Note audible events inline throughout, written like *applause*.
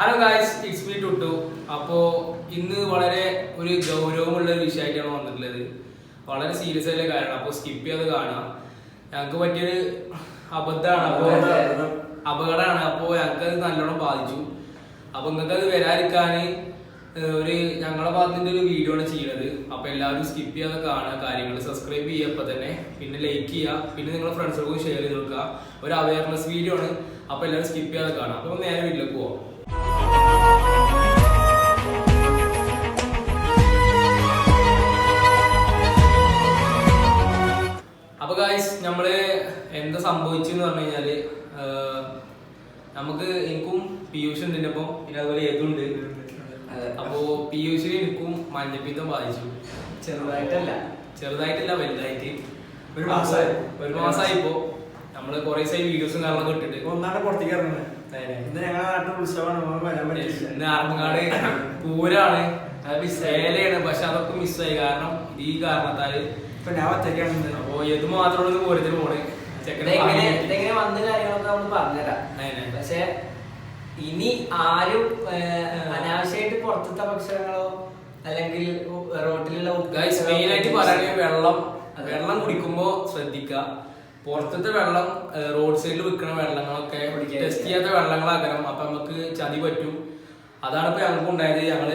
Hello guys it's me Tuttu അപ്പോൾ ഇന്ന് വളരെ ഒരു ഗൗരവമുള്ള ഒരു വിഷയമായിട്ടാണ് വന്നിട്ടുള്ളത്. വളരെ സീരിയസ് ആയിട്ടുള്ള കാര്യമാണ്. അപ്പോൾ സ്കിപ്പ് ചെയ്ത് കാണാം. ഞങ്ങൾക്ക് പറ്റിയൊരു അബദ്ധമാണ്. അപ്പോൾ അപകടമാണ്. അപ്പോൾ ഞങ്ങൾക്ക് അത് നല്ലോണം ബാധിച്ചു. അപ്പോൾ നിങ്ങൾക്ക് അത് വരാതിരിക്കാൻ ഒരു ഞങ്ങളുടെ ഭാഗത്തിന്റെ ഒരു വീഡിയോ ആണ് ചെയ്യുന്നത് അപ്പോൾ എല്ലാവരും സ്കിപ്പ് ചെയ്യാതെ കാണുക കാര്യങ്ങൾ സബ്സ്ക്രൈബ് ചെയ്യുക അപ്പോൾ തന്നെ പിന്നെ ലൈക്ക് ചെയ്യുക പിന്നെ നിങ്ങളുടെ ഫ്രണ്ട്സുകൾക്ക് ഷെയർ ചെയ്ത് കൊടുക്കുക. ഒരു അവയർനെസ് വീഡിയോ ആണ്. അപ്പോൾ എല്ലാവരും സ്കിപ്പ് ചെയ്യാതെ കാണാം. അപ്പോൾ നേരെ വീട്ടിലേക്ക് പോവാം. ഗായ്സ് നമ്മൾ എന്താ സംഭവിച്ചെന്ന് പറഞ്ഞു കഴിഞ്ഞാൽ നമുക്ക് എനിക്കും പീയൂഷ് ഉണ്ട് ഇപ്പൊ പിന്നെ അതുപോലെ ഏതുണ്ട് അപ്പോ പീയൂഷിന് എനിക്കും മഞ്ഞപ്പിത്തം ബാധിച്ചു. ചെറുതായിട്ടല്ല. ചെറുതായിട്ടല്ല വലുതായിട്ട്. ഒരു മാസമായി. ഒരു മാസമായി ഇപ്പോ. നമ്മൾ കൊറേ സൈഡ് വീഡിയോസും കാരണം ഇട്ടിട്ട്. ഒന്നാണ്ട് പുറത്തേക്ക് ഇറങ്ങുന്നത്. ഇന്ന് ആറങ്ങാട് പൂരാണ്. വേലയാണ് പക്ഷെ അതൊക്കെ മിസ്സായി കാരണം ഈ കാരണത്താൽ ഇപ്പൊ ഞാൻ ഒറ്റയ്ക്കാണ് അപ്പോ ഏത് മാത്രമാണ് പൂരത്തിന് പോണേ ഇതെങ്ങനെ ഇതെങ്ങനെ വന്ന കാര്യങ്ങളൊക്കെ നമ്മൾ പറഞ്ഞുതരാം അതന്നെ. പക്ഷെ ഇനി ആരും അനാവശ്യമായിട്ട് പുറത്തത്തെ ഭക്ഷണങ്ങളോ അല്ലെങ്കിൽ റോട്ടിലുള്ള മെയിൻ ആയിട്ട് പറയുകയാണെങ്കിൽ വെള്ളം വെള്ളം കുടിക്കുമ്പോ ശ്രദ്ധിക്കുക പുറത്തത്തെ വെള്ളം റോഡ് സൈഡിൽ വിൽക്കുന്ന വെള്ളങ്ങളൊക്കെ ടെസ്റ്റ് ചെയ്യാത്ത വെള്ളങ്ങളാകണം. അപ്പൊ നമുക്ക് ചതി പറ്റും. അതാണ് ഇപ്പൊ ഞങ്ങൾക്ക് ഉണ്ടായത്. ഞങ്ങൾ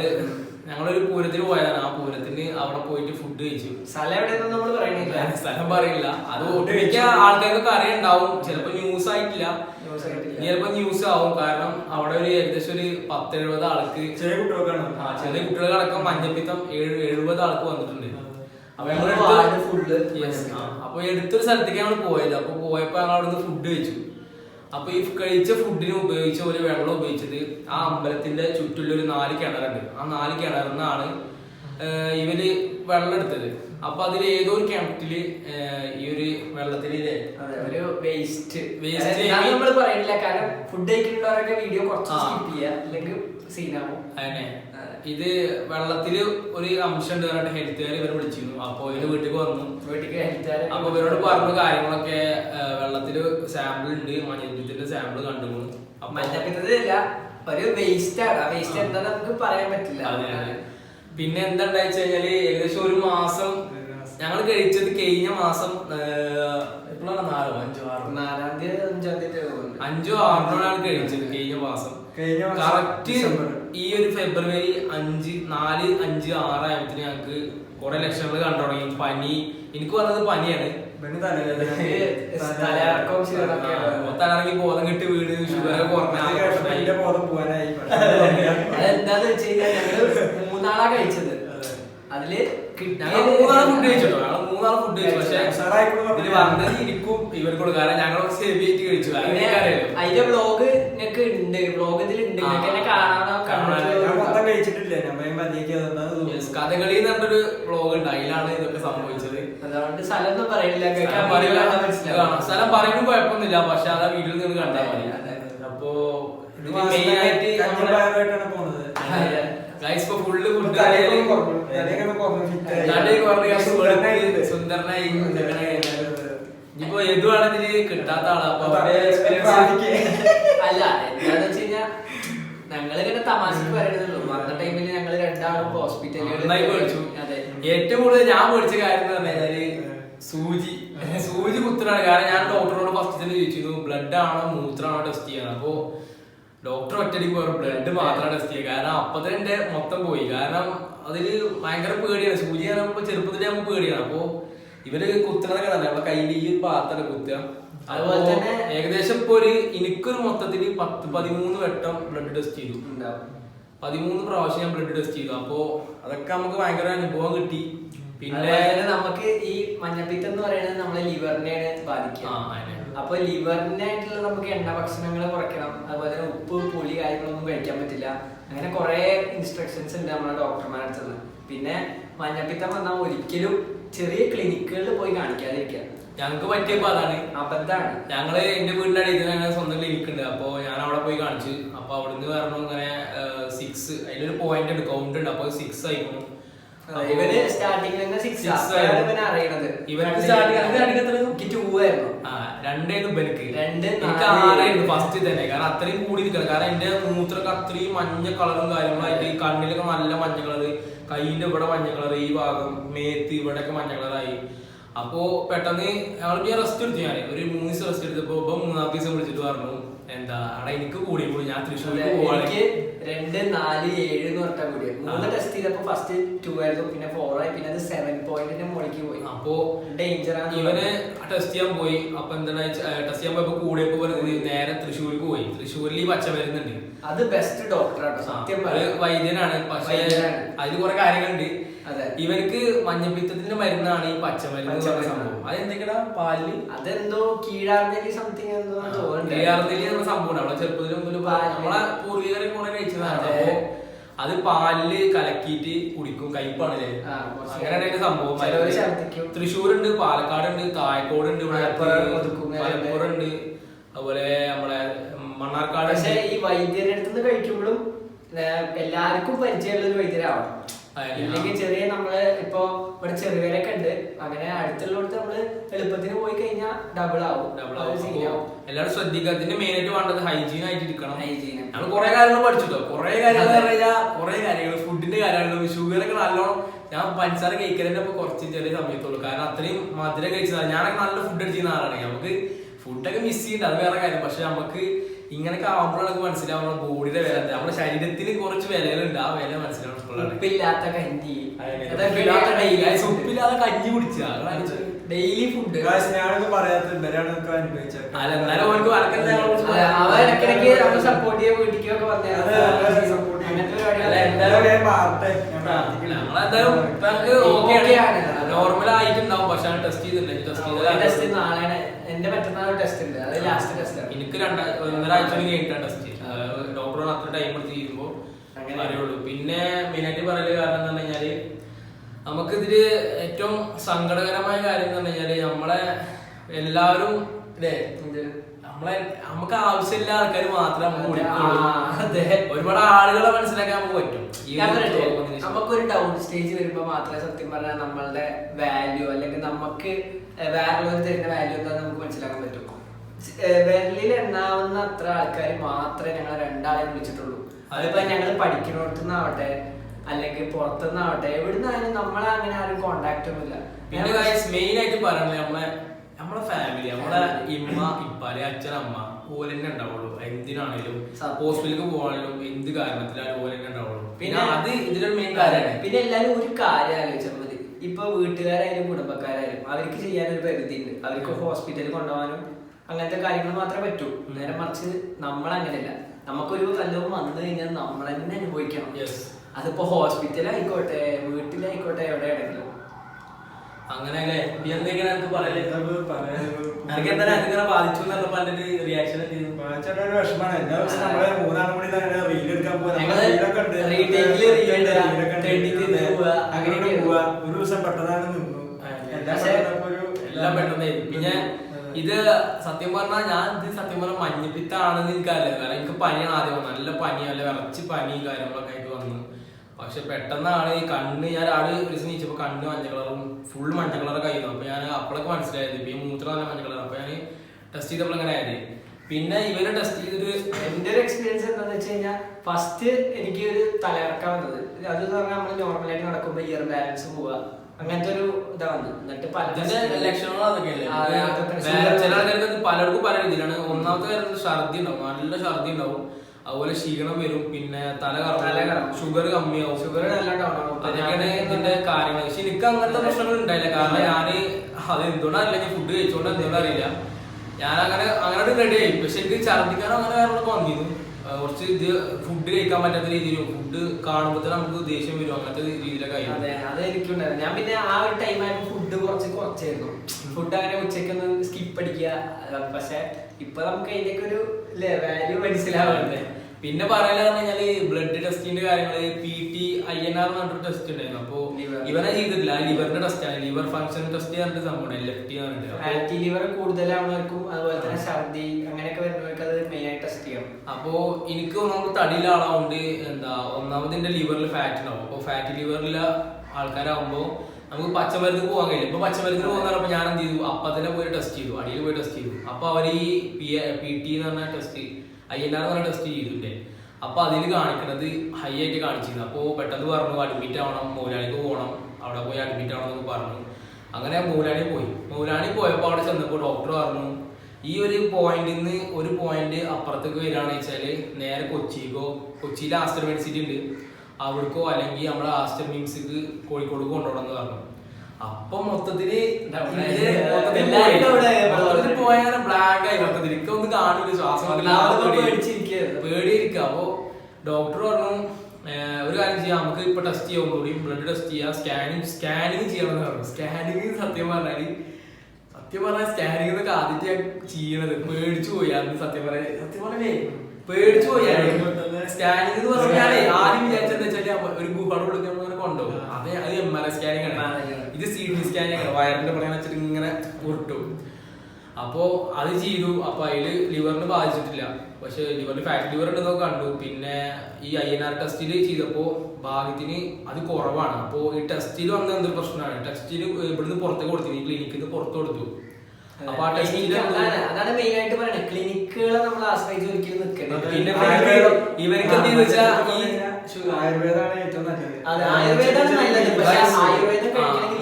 ഞങ്ങളൊരു പൂരത്തിന് പോയതാണ്. ആ പൂരത്തിന് അവിടെ പോയിട്ട് ഫുഡ് കഴിച്ചു. സ്ഥലം എവിടെയെന്നും നമ്മൾ പറയുന്നില്ല. *laughs* സ്ഥലം പറയില്ല. അത് ഒട്ടുമിക്ക ആൾക്കാർക്കൊക്കെ അറിയണ്ടാവും. ചിലപ്പോ ന്യൂസ് ആയിട്ടില്ല. ചിലപ്പോ ന്യൂസ് ആവും. കാരണം അവിടെ ഒരു ഏകദേശം ഒരു പത്ത് എഴുപത് ആൾക്ക് ചെറിയ കുട്ടികൾക്കാണ്. ആ ചെറിയ കുട്ടികളടക്കം മഞ്ഞപ്പിത്തം ഏഴ് എഴുപത് ആൾക്ക് വന്നിട്ടുണ്ട്. അപ്പൊ ഞങ്ങൾ ഫുഡ്. അപ്പൊ എടുത്തൊരു സ്ഥലത്തേക്ക് ഞങ്ങൾ പോയത്. അപ്പൊ പോയപ്പോ ഞങ്ങൾ അവിടുന്ന് ഫുഡ് കഴിച്ചു. അപ്പൊ ഈ കഴിച്ച ഫുഡിന് ഉപയോഗിച്ച ഒരു വെള്ളം ഉപയോഗിച്ചത് ആ അമ്പലത്തിന്റെ ചുറ്റുള്ള ഒരു നാല് കിണറുണ്ട്. ആ നാല് കിണറിന്നാണ് ഇവർ വെള്ളം എടുത്തത്. അപ്പൊ അതിൽ ഏതോ ഒരു കിണറ്റിൽ ഈ ഒരു വെള്ളത്തിൽ ഒരു വേസ്റ്റ് വേസ്റ്റ് നമ്മൾ പറയണില്ല കാരണം ഫുഡ് വീഡിയോ കുറച്ച് സ്കിപ്പ് ചെയ്യുക അല്ലെങ്കിൽ സീനാവും അതന്നെ ഇത് വെള്ളത്തിൽ ഒരു അംശം ഉണ്ട് പറഞ്ഞിട്ട് ഹെൽത്തുകാർ ഇവരെ വിളിച്ചിരുന്നു. അപ്പൊ ഇവർ വീട്ടിൽ വന്നു. വീട്ടിൽ ഹെൽത്തുകാർ അപ്പൊ ഇവരോട് പറഞ്ഞ കാര്യങ്ങളൊക്കെ വെള്ളത്തിൽ സാമ്പിൾ ഉണ്ട് മഞ്ഞപ്പിത്തത്തിന്റെ സാമ്പിൾ കണ്ടുപോകും മഞ്ഞപ്പിത്തത്തില്ല ഒരു വേസ്റ്റ് ആണ്. ആ വേസ്റ്റ് എന്താണെന്ന് നമുക്ക് പറയാൻ പറ്റില്ല. പിന്നെ എന്താ ഉണ്ടായിച്ചു കഴിഞ്ഞാൽ ഏകദേശം ഒരു മാസം ഞങ്ങൾ കഴിച്ചത് കഴിഞ്ഞ മാസം എപ്പോഴാണ് നാലോ അഞ്ചോ ആറോ? നാലാം തീയതി അഞ്ചാം തീയതി അഞ്ചോ ആറിനോടാണ് കഴിച്ചത് കഴിഞ്ഞ മാസം. കറക്റ്റ്. ഈ ഒരു ഫെബ്രുവരി അഞ്ച് നാല് അഞ്ച് ആറായപ്പത്തിന് ഞങ്ങൾക്ക് കുറെ ലക്ഷണങ്ങൾ കണ്ടു തുടങ്ങി. പനി എനിക്ക് വന്നത് പനിയാണ്. തലറങ്ങി ബോധം കിട്ടി വീട് ഷുഗർ കുറഞ്ഞ എന്റെ പോവാനായി അതെന്താന്ന് വെച്ച് കഴിഞ്ഞാൽ ഞങ്ങൾ മൂന്നാളാ കഴിച്ചത്. അതിൽ മൂന്നാളെ ഫുഡ് കഴിച്ചിട്ടോ ഞങ്ങൾ മൂന്നാൾ ഫുഡ് കഴിച്ചു. പക്ഷെ ഇരിക്കും വന്നത് എനിക്കും ഇവർക്കുള്ളൂ കാരണം ഞങ്ങൾ കഴിച്ചു. കാരണം പിന്നെ എനിക്കറിയാലോ അതിന്റെ ബ്ലോഗ് നിനക്ക് ഉണ്ട് ബ്ലോഗ് ഇതിൽ ഉണ്ട്. എന്നെ കഥകളി എന്നൊരു പറഞ്ഞൊരു വ്ലോഗ് ഉണ്ട്. അതിലാണ് ഇതൊക്കെ സംഭവിച്ചത്. അതുകൊണ്ട് സ്ഥലം ഒന്നും പറയില്ല. സ്ഥലം. പറയുമ്പോൾ കുഴപ്പമൊന്നുമില്ല. പക്ഷെ അത് വീട്ടിൽ നിന്ന് കണ്ടാൽ മതി. അപ്പോ മെയിൻ ആയിട്ട്. ഗൈസ് ഇപ്പൊ ഫുള്ള് ഫുഡ് തലയൊക്കെ ഇനിയിപ്പോ എതുവാണെന്നിൽ കിട്ടാത്ത ആളാ. അല്ല എന്താന്ന് വെച്ച് കഴിഞ്ഞാ ഞങ്ങൾ ഇങ്ങനെ തമാശക്ക് പറയുന്നുള്ളൂ വന്ന ടൈമിൽ ഞങ്ങൾ രണ്ടാളും. ഹോസ്പിറ്റലിൽ അതെ. ഏറ്റവും കൂടുതൽ ഞാൻ പേടിച്ച കാര്യം എന്ന് പറഞ്ഞു കഴിഞ്ഞാൽ സൂചി. സൂചി കുത്തലാണ് കാരണം ഞാൻ ഡോക്ടറോട് ഫസ്റ്റ് തന്നെ ചോദിച്ചിരുന്നു ബ്ലഡ് ആണോ മൂത്രമാണോ ടെസ്റ്റ് ചെയ്യാൻ അപ്പോ ഡോക്ടർ ഒറ്റടിക്ക് പറഞ്ഞു ബ്ലഡ് മാത്രമാണ് ടെസ്റ്റ് ചെയ്യുക. കാരണം അപ്പൊ എന്റെ മൊത്തം പോയി. കാരണം അതിൽ ഭയങ്കര പേടിയാണ്. സൂചി കാണുമ്പോ ചെറുപ്പത്തിലേ നമുക്ക് പേടിയാണ്. അപ്പൊ ഇവർ കുത്തണത് കണ്ടല്ലേ നമ്മളെ കയ്യിൽ ഈ ഒരു പാത്രം കുത്തുക? അതുപോലെ തന്നെ- ഏകദേശം ഇപ്പൊ ഒരു എനിക്കൊരു മൊത്തത്തിൽ പത്ത് പതിമൂന്ന് വട്ടം ബ്ലഡ് ടെസ്റ്റ് ചെയ്തു. പതിമൂന്ന് പ്രാവശ്യം ഞാൻ ബ്ലഡ് ടെസ്റ്റ് ചെയ്തു. അപ്പോ അതൊക്കെ നമുക്ക് ഭയങ്കര അനുഭവം കിട്ടി. പിന്നെ നമുക്ക് ഈ മഞ്ഞപ്പിത്തം എന്ന് പറയുന്നത് നമ്മളെ ലിവറിനെയാണ് ബാധിക്കുക. അപ്പൊ ലിവറിനായിട്ടുള്ള നമുക്ക് എണ്ണ ഭക്ഷണങ്ങൾ കുറയ്ക്കണം. അതുപോലെ തന്നെ ഉപ്പ് പുളി കാര്യങ്ങളൊന്നും കഴിക്കാൻ പറ്റില്ല. അങ്ങനെ കുറെ ഇൻസ്ട്രക്ഷൻസ് ഉണ്ട് നമ്മുടെ ഡോക്ടർമാരുടെ അടുത്തുള്ള പിന്നെ മഞ്ഞപ്പിത്തം വന്നാൽ ഒരിക്കലും ചെറിയ ക്ലിനിക്കുകളിൽ പോയി കാണിക്കാതിരിക്കുക. ഞങ്ങൾക്ക് പറ്റിയപ്പോ അതാണ്. അബദ്ധാണ് ഞങ്ങൾ എന്റെ വീട്ടിലാണ് അടിയിൽ തന്നെ സ്വന്തം ക്ലിനിക് ഉണ്ട്. അപ്പൊ ഞാൻ അവിടെ പോയി കാണിച്ചു. അപ്പൊ അവിടുന്ന് പറഞ്ഞു ഇങ്ങനെ സിക്സ് അതിലൊരു പോയിന്റ് ഉണ്ട്. കൗണ്ട് ഉണ്ട്. അപ്പൊ സിക്സ് ഇവന് സ്റ്റാർട്ടിംഗ് തന്നെ ആയിരുന്നു. ഇവനെ അറിയണത്. ഇവനക്ക് starting- അവന്റെ starting എത്രയായിരുന്നു? എനിക്ക് ടൂ ആയിരുന്നു. ആ, രണ്ടായിരുന്നു ഇവനക്ക്. രണ്ട്, എനിക്ക് ആറായിരുന്നു ഫസ്റ്റ് തന്നെ. കാരണം അത്രയും കൂടി നിൽക്കണം കാരണം എന്റെ മൂത്രമൊക്കെ അത്രയും മഞ്ഞ കളറും കാര്യങ്ങളായിട്ട് കണ്ണിലൊക്കെ നല്ല മഞ്ഞ കളറ് കയ്യിന്റെ ഇവിടെ മഞ്ഞ കളർ ഈ ഭാഗം മേത്ത് ഇവിടെയൊക്കെ മഞ്ഞ കളറായി അപ്പോ പെട്ടെന്ന് ഞങ്ങൾ ഞാൻ റെസ്റ്റ് എടുത്തു ഞാൻ ഒരു മൂന്ന് ദിവസം റെസ്റ്റ് എടുത്തപ്പോ ഇപ്പൊ മൂന്നാം ദിവസം വിളിച്ചിട്ട് പറഞ്ഞു എന്താ അവിടെ എനിക്ക് കൂടി. പോയി ഞാൻ തൃശ്ശൂർ പോവാണ്. എനിക്ക് രണ്ട് നാല് ഏഴ് എന്ന് പറഞ്ഞാൽ കൂടി മൂന്ന് ടെസ്റ്റ് ചെയ്തപ്പോ ഫസ്റ്റ് ടു ആയിരുന്നു. പിന്നെ ഫോർ ആയി. പിന്നെ അത് സെവൻ പോയിന്റിന്റെ മുകളിലേക്ക് പോയി. അപ്പോ ഡേഞ്ചർ ആണ്. ഇവന് ടെസ്റ്റ് ചെയ്യാൻ പോയി. അപ്പൊ എന്താണ് ടെസ്റ്റ് ചെയ്യാൻ പോയപ്പോ കൂടിയപ്പോ നേരെ തൃശ്ശൂർക്ക് പോയി. തൃശ്ശൂരിൽ ഈ പച്ച മരുന്നുണ്ട് അത് ബെസ്റ്റ് ഡോക്ടറാണ് സത്യം വൈദ്യനാണ്. പക്ഷേ. അതിൽ കുറെ കാര്യങ്ങളുണ്ട്. അതെ. ഇവർക്ക് മഞ്ഞപ്പിത്തത്തിന്റെ മരുന്നാണ് ഈ പച്ചമരുന്ന്. സംഭവം. അതെന്തൊക്കെയാ പാലിൽ അതെന്തോ കീഴാർന്നേലി സംതിങ് എന്തോ എന്ന സംഭവം നമ്മളെ ചെറുപ്പത്തിൽ പാലിൽ. നമ്മളെ പൂർവികരെ കുറെ കഴിച്ചതാണ്. അതെ. അപ്പോ അത് പാലിൽ കലക്കിയിട്ട് കുടിക്കും കയ്പാണല്ലേ കുറച്ച് അങ്ങനെയാണ് സംഭവം. തൃശ്ശൂരുണ്ട് പാലക്കാടുണ്ട് തായക്കോട് ഉണ്ട് ഇവിടെ മലപ്പുറം, ഒതുക്കുങ്ങൽ ഉണ്ട്. മലപ്പുറം ഉണ്ട് അതുപോലെ നമ്മളെ മണ്ണാർക്കാട് പക്ഷെ ഈ വൈദ്യരുടെ അടുത്ത് നിന്ന് കഴിക്കുമ്പോഴും എല്ലാവർക്കും പരിചയമുള്ള ഒരു വൈദ്യരാവണം. അല്ലെങ്കിൽ ഇല്ലെങ്കിൽ ചെറിയ നമ്മൾ ഇപ്പൊ ഇവിടെ ചെറുപേരൊക്കെ ഉണ്ട്. അങ്ങനെ അടുത്തുള്ളടത്ത് നമ്മൾ എളുപ്പത്തിന് പോയി കഴിഞ്ഞാൽ ഡബിൾ ആവും. ഡബിൾ ആവും. ശരിയാവും. എല്ലാവരും ശ്രദ്ധിക്കുക. ഇതിന്റെ മെയിൻ ആയിട്ട് വേണ്ടത് ഹൈജീൻ ആയിട്ട് ഇരിക്കണം. ഹൈജീൻ നമ്മൾ കുറെ കാര്യങ്ങൾ പഠിച്ചിട്ടോ? കുറെ കാര്യങ്ങൾ. പറഞ്ഞാൽ കുറെ കാര്യങ്ങൾ ഫുഡിന്റെ കാര്യങ്ങളും ഷുഗർ ഒക്കെ നല്ലോണം ഞാൻ പഞ്ചസാര കഴിക്കലിന്റെ ഇപ്പൊ കുറച്ച് ചെറിയ സമയത്തുള്ളൂ. കാരണം അത്രയും മധുരം കഴിച്ചതാണ്. ഞാനൊക്കെ നല്ല ഫുഡ് അടിച്ചിരുന്ന ആളാണ്. നമുക്ക് ഫുഡൊക്കെ മിസ് ചെയ്യണ്ട. അത് വേറെ കാര്യം. പക്ഷെ നമുക്ക് ഇങ്ങനെയൊക്കെ ആവുമ്പോഴാണ് നമുക്ക് മനസ്സിലാവും നമ്മുടെ ബോഡിയുടെ വില എന്താ. നമ്മുടെ ശരീരത്തിന് കുറച്ച് വിലകളുണ്ട്. ആ വില മനസ്സിലാവണം ഇപ്പോഴാണ്. ഉപ്പില്ലാത്ത കഞ്ഞി. ഉപ്പില്ലാതെ കഞ്ഞി കുടിച്ചാ. Daily food. ഞാനൊന്നും പറയാത്ത നമ്മൾ സപ്പോർട്ട് ചെയ്യാൻ വീട്ടിലേക്കൊക്കെ നോർമൽ ആയിട്ടുണ്ടാവും. പക്ഷെ ടെസ്റ്റ് ചെയ്തില്ല ടെസ്റ്റ് ടെസ്റ്റ് നാളെ എന്റെ മറ്റന്നാൾ ടെസ്റ്റ് ഉണ്ട്. അത് ലാസ്റ്റ് ടെസ്റ്റ് എനിക്ക് രണ്ട കഴിഞ്ഞിട്ടാണ് ടെസ്റ്റ് ഡോക്ടർ അത്ര ടൈം എടുത്ത് ചെയ്യുമ്പോൾ അങ്ങനെ. അറിയുള്ളൂ. പിന്നെ മെയിനായിട്ട് പറയൽ കാരണം എന്ന് പറഞ്ഞു കഴിഞ്ഞാൽ നമുക്കിതിൽ ഏറ്റവും സങ്കടകരമായ കാര്യം എന്ന് പറഞ്ഞു കഴിഞ്ഞാൽ നമ്മളെ എല്ലാവരും അല്ലേ നമ്മളെ നമുക്ക് ആവശ്യമില്ല ആൾക്കാർ മാത്രം നമുക്ക് വിളിക്കുള്ളൂ. ഒരുപാട് ആളുകളെ മനസ്സിലാക്കാൻ നമുക്ക് പറ്റും. നമുക്കൊരു ഡൗൺ സ്റ്റേജ് വരുമ്പോ മാത്രമേ സത്യം പറഞ്ഞാൽ നമ്മളുടെ വാല്യൂ അല്ലെങ്കിൽ നമുക്ക് വേറെ തരുന്ന വാല്യൂ എന്താ നമുക്ക് മനസ്സിലാക്കാൻ പറ്റും. വിരലിൽ എണ്ണാവുന്ന അത്ര ആൾക്കാർ മാത്രമേ ഞങ്ങൾ രണ്ടാളെ വിളിച്ചിട്ടുള്ളൂ. അതിപ്പോ ഞങ്ങൾ പഠിക്കുന്നിടത്തുനിന്നാവട്ടെ അല്ലെങ്കിൽ പുറത്തുനിന്നാവട്ടെ എവിടുന്നായാലും നമ്മളെ അങ്ങനെ ആരും കോണ്ടാക്ട് ഒന്നുമില്ല. പിന്നെ മെയിൻ ആയിട്ട് പറയുന്നത് നമ്മളെ നമ്മളെ ഫാമിലി നമ്മളെ ഇമ്മ ഇപ്പാൽ അച്ഛൻ അമ്മ ഓൽ തന്നെ ഉണ്ടാവുള്ളൂ എന്തിനാണെങ്കിലും. ഹോസ്പിറ്റലിലേക്ക് പോകാണെങ്കിലും എന്ത് കാരണത്തിലായാലും ഓൽ തന്നെ ഉണ്ടാവുള്ളൂ പിന്നെ അത് ഇതിലൊരു മെയിൻ കാര്യമാണ് പിന്നെ എല്ലാരും ഒരു കാര്യം ആലോചിച്ചാൽ മതി. ഇപ്പൊ വീട്ടുകാരായാലും കുടുംബക്കാരായാലും അവർക്ക് ചെയ്യാനൊരു പരിധി ഉണ്ട് അവർക്ക് ഹോസ്പിറ്റലിൽ കൊണ്ടുപോകാനും അങ്ങനത്തെ കാര്യങ്ങൾ മാത്രമേ പറ്റൂ. നേരെ മറിച്ച് നമ്മൾ അങ്ങനെയല്ല നമുക്കൊരു വല്ലതും വന്നു കഴിഞ്ഞാൽ നമ്മൾ തന്നെ അനുഭവിക്കണം. യെസ് അതിപ്പോ ഹോസ്പിറ്റലായിക്കോട്ടെ വീട്ടിലായിക്കോട്ടെ എവിടെ ആണെങ്കിലും അങ്ങനെ ബാധിച്ചു എന്നുള്ള പറഞ്ഞിട്ട് റിയാക്ഷൻ വിഷമാണ്. എല്ലാ നമ്മൾ എടുക്കാൻ അങ്ങനെ പോവാ. ഒരു ദിവസം നിന്നു. എല്ലാം പിന്നെ ഇത് സത്യം പറഞ്ഞാൽ ഞാൻ ഇത് സത്യം പറഞ്ഞാൽ മഞ്ഞപ്പിത്താണെന്ന് എനിക്കറിയില്ല. കാരണം എനിക്ക് പനിയാണ് ആദ്യം. നല്ല പനി നല്ല വിറച്ച് പനി കാര്യങ്ങളൊക്കെ ആയിട്ട് വന്നു. പക്ഷെ പെട്ടെന്നാണ് ഈ കണ്ണ് ഞാൻ ആൾ ഒരു കണ്ണ് മഞ്ഞ കളറും ഫുൾ മഞ്ഞ കളറൊക്കെ ആയിരുന്നു. അപ്പൊ ഞാൻ അപ്പോഴൊക്കെ മനസ്സിലായത്. ഇപ്പൊ ഈ മൂത്രം നല്ല മഞ്ഞ കളർ അപ്പൊ ഞാൻ ടെസ്റ്റ് ചെയ്തപ്പോൾ അങ്ങനെ ആയത്. പിന്നെ ഇവർ ടെസ്റ്റ് ചെയ്തിട്ട് എന്റെ ഒരു എക്സ്പീരിയൻസ് എന്താന്ന് വെച്ച് കഴിഞ്ഞാൽ ഫസ്റ്റ് എനിക്ക് ഒരു തലയിറക്കാൻ വന്നത്. അത് പറഞ്ഞാൽ നമ്മൾ നോർമലായിട്ട് നടക്കുമ്പോൾ ഇയർ ബാലൻസ് പോവുക അങ്ങനത്തെ ഒരു ഇതാ വന്നു. എന്നിട്ട് പല ഇതിന്റെ ലക്ഷണങ്ങൾ അതൊക്കെയല്ലേ? ആ, അതെ, അതൊക്കെ വേറെ ചില ആൾക്കാർക്ക് പലർക്കും പല രീതിയിലാണ്. ഒന്നാമത്തെ കാര്യം ഛർദി ഉണ്ടാവും. നല്ല ഛർദി ഉണ്ടാവും. അതുപോലെ ക്ഷീണം വരും. പിന്നെ തല കറങ്ങും. ഷുഗർ കമ്മിയാവും. ഷുഗർ നല്ല അതൊക്കെയാണ് ഇതിന്റെ കാര്യങ്ങൾ. പക്ഷെ എനിക്ക് അങ്ങനത്തെ പ്രശ്നങ്ങൾ ഉണ്ടായില്ല. കാരണം ഞാൻ അത് എന്തുകൊണ്ടറിയില്ല ഞാൻ ഫുഡ് കഴിച്ചോണ്ട് എന്തുകൊണ്ടറിയില്ല ഞാൻ അങ്ങനെ അങ്ങനെ റെഡി ആയി. പക്ഷെ എനിക്ക് ഛർദിക്കാൻ അങ്ങനെ കാര്യങ്ങളൊക്കെ വന്നിരുന്നു കുറച്ച് ഇത് ഫുഡ് കഴിക്കാൻ പറ്റാത്ത രീതിയിൽ ഫുഡ് കാണുമ്പോൾ തന്നെ നമുക്ക് ദേഷ്യം വരും. അങ്ങനത്തെ രീതിയിലൊക്കെ അതെ അത് എനിക്കുണ്ടായിരുന്നു. ഞാൻ പിന്നെ ആ ഒരു ടൈം ആയപ്പോൾ ഫുഡ് കുറച്ച് കുറച്ചായിരുന്നു. ഫുഡ് അങ്ങനെ ഉച്ചയ്ക്ക് ഒന്ന് സ്കിപ്പ് അടിക്കുക പക്ഷെ ഇപ്പൊ നമുക്ക് അതിന്റെയൊക്കെ ഒരു വാല്യൂ മനസ്സിലാവുന്നുണ്ട്. പിന്നെ പറയാനുള്ള ബ്ലഡ് ടെസ്റ്റിന്റെ കാര്യങ്ങൾ P T I N R പറഞ്ഞിട്ട് ടെസ്റ്റ് ഉണ്ടായിരുന്നു. അപ്പൊ. ഇവനെ ചെയ്തിട്ടില്ല. ലിവറിന്റെ ടെസ്റ്റ് ആണ്. ലിവർ ഫംഗ്ഷൻ ടെസ്റ്റ് പറഞ്ഞിട്ട് സംഭവം ലെഫ്റ്റ് പറഞ്ഞിട്ട്. ഫാറ്റി ലിവർ കൂടുതലാവുന്നവർക്കും അതുപോലെ തന്നെ ഛർദി അങ്ങനെയൊക്കെ വരുന്നവർക്ക് അത് മെയിൻ ആയിട്ട് ടെസ്റ്റ് ചെയ്യണം അപ്പോ എനിക്ക് ഒന്നാമത് തടിയിലാളാവുണ്ട് എന്താ ഒന്നാമത് എന്റെ ലിവറിൽ ഫാറ്റ് ഉണ്ടാവും. അപ്പൊ ഫാറ്റ് ലിവറിലെ ആൾക്കാരാകുമ്പോ നമുക്ക് പച്ചമരുന്ന് പോകാൻ കഴിയില്ല. ഇപ്പൊ പച്ചമരുന്ന് പറഞ്ഞപ്പോ ഞാൻ എന്ത് ചെയ്തു? അപ്പൊ തന്നെ പോയി ടെസ്റ്റ് ചെയ്തു. അടിയിൽ പോയി ടെസ്റ്റ് ചെയ്തു. അപ്പൊ അവർ ഈ പി ടി എന്ന് പറഞ്ഞ ടെസ്റ്റ് ഐ എൻ ആർ എന്ന് പറഞ്ഞ ടെസ്റ്റ് ചെയ്തില്ലേ അപ്പൊ അതിൽ കാണിക്കുന്നത് ഹൈ ആയിട്ട് കാണിച്ചിരുന്നു. അപ്പൊ പെട്ടെന്ന് പറഞ്ഞു അഡ്മിറ്റ് ആവണം മൗലാണിക്ക് പോകണം അവിടെ പോയി അഡ്മിറ്റ് ആവണം എന്നൊക്കെ പറഞ്ഞു. അങ്ങനെ മൗലാണി പോയി. മൗലാണി പോയപ്പോൾ അവിടെ ചെന്നപ്പോൾ ഡോക്ടർ പറഞ്ഞു ഈ ഒരു പോയിന്റിൽ നിന്ന് ഒരു പോയിന്റ് അപ്പുറത്തേക്ക് വരികയാണെന്ന് വെച്ചാൽ നേരെ കൊച്ചിക്കോ കൊച്ചിയിൽ ആസ്റ്റർ മെഡിസിറ്റി ഉണ്ട്. അവിടേക്കോ അല്ലെങ്കിൽ നമ്മളെ ആസ്റ്റർ മിംസിക്ക് കോഴിക്കോട് കൊണ്ടുപോകണം എന്ന് പറഞ്ഞു. അപ്പൊ മൊത്തത്തിൽ പോയാൽ ബ്ലാക്ക് ആയി. മൊത്തത്തിൽ എനിക്ക് ഒന്ന് കാണില്ല. ശ്വാസം പേടിയിരിക്കുക അപ്പൊ ഡോക്ടർ പറഞ്ഞു ഒരു കാര്യം ചെയ്യാം. നമുക്ക് ഇപ്പൊ ടെസ്റ്റ് ചെയ്യാൻ കൂടി. ബ്ലഡ് ടെസ്റ്റ് ചെയ്യാം. സ്കാനിങ് സ്കാനിങ് ചെയ്യണം എന്ന് പറഞ്ഞു സ്കാനിങ് സത്യം പറഞ്ഞാൽ സത്യം പറഞ്ഞാൽ സ്കാനിങ് എന്നൊക്കെ ആദ്യത്തെ ചെയ്യണത്. പേടിച്ചു പോയി സത്യം പറയാൻ സത്യം പറഞ്ഞേ പേടിച്ചു പോയി സ്കാനിങ് എന്ന് പറഞ്ഞാലേ ആദ്യം വിചാരിച്ചത് വെച്ചാൽ ഒരു ഗുഹയുടെ ഉള്ളിൽ നമ്മൾ കൊണ്ടുപോകും. അത് അത് എം ആർ ഐ സ്കാനിങ് ആണ്. ഇത് സി ടി സ്കാനിങ് ആണ്. വയറിന്റെ പറയാന്ന് വെച്ചിട്ട് ഇങ്ങനെ ഉരുട്ടും അപ്പോ അത് ചെയ്തു. അപ്പൊ അതിൽ ലിവറിന് ബാധിച്ചിട്ടില്ല. പക്ഷെ ലിവറിന് ഫാറ്റ് ലിവർ ഉണ്ടെന്നൊക്കെ കണ്ടു. പിന്നെ ഈ ഐ എൻ ആർ ടെസ്റ്റിൽ ചെയ്തപ്പോ ഭാഗ്യത്തിന് അത് കുറവാണ്. അപ്പോ ഈ ടെസ്റ്റിൽ വന്ന എന്തൊരു പ്രശ്നമാണ്? ടെസ്റ്റിൽ ഇവിടുന്ന് പുറത്തേക്ക് കൊടുത്തു. ഈ ക്ലിനിക്കിൽ നിന്ന് പുറത്ത് കൊടുത്തു. അപ്പൊ ആ ടെസ്റ്റിൽ അതാണ് മെയിൻ ആയിട്ട് പറയുന്നത് ക്ലിനിക്കുകളെ നമ്മൾ ആശ്രയിച്ച് ഒരിക്കലും നിൽക്കുന്നത് പിന്നെ ആയുർവേദം- ഇവർക്ക് എന്തെന്ന് വെച്ചാ ഈ ആയുർവേദമാണ് ഏറ്റവും നല്ലത്. ആയുർവേദമാണ് നല്ലത്. പക്ഷെ ആയുർവേദം കഴിക്കണമെങ്കിൽ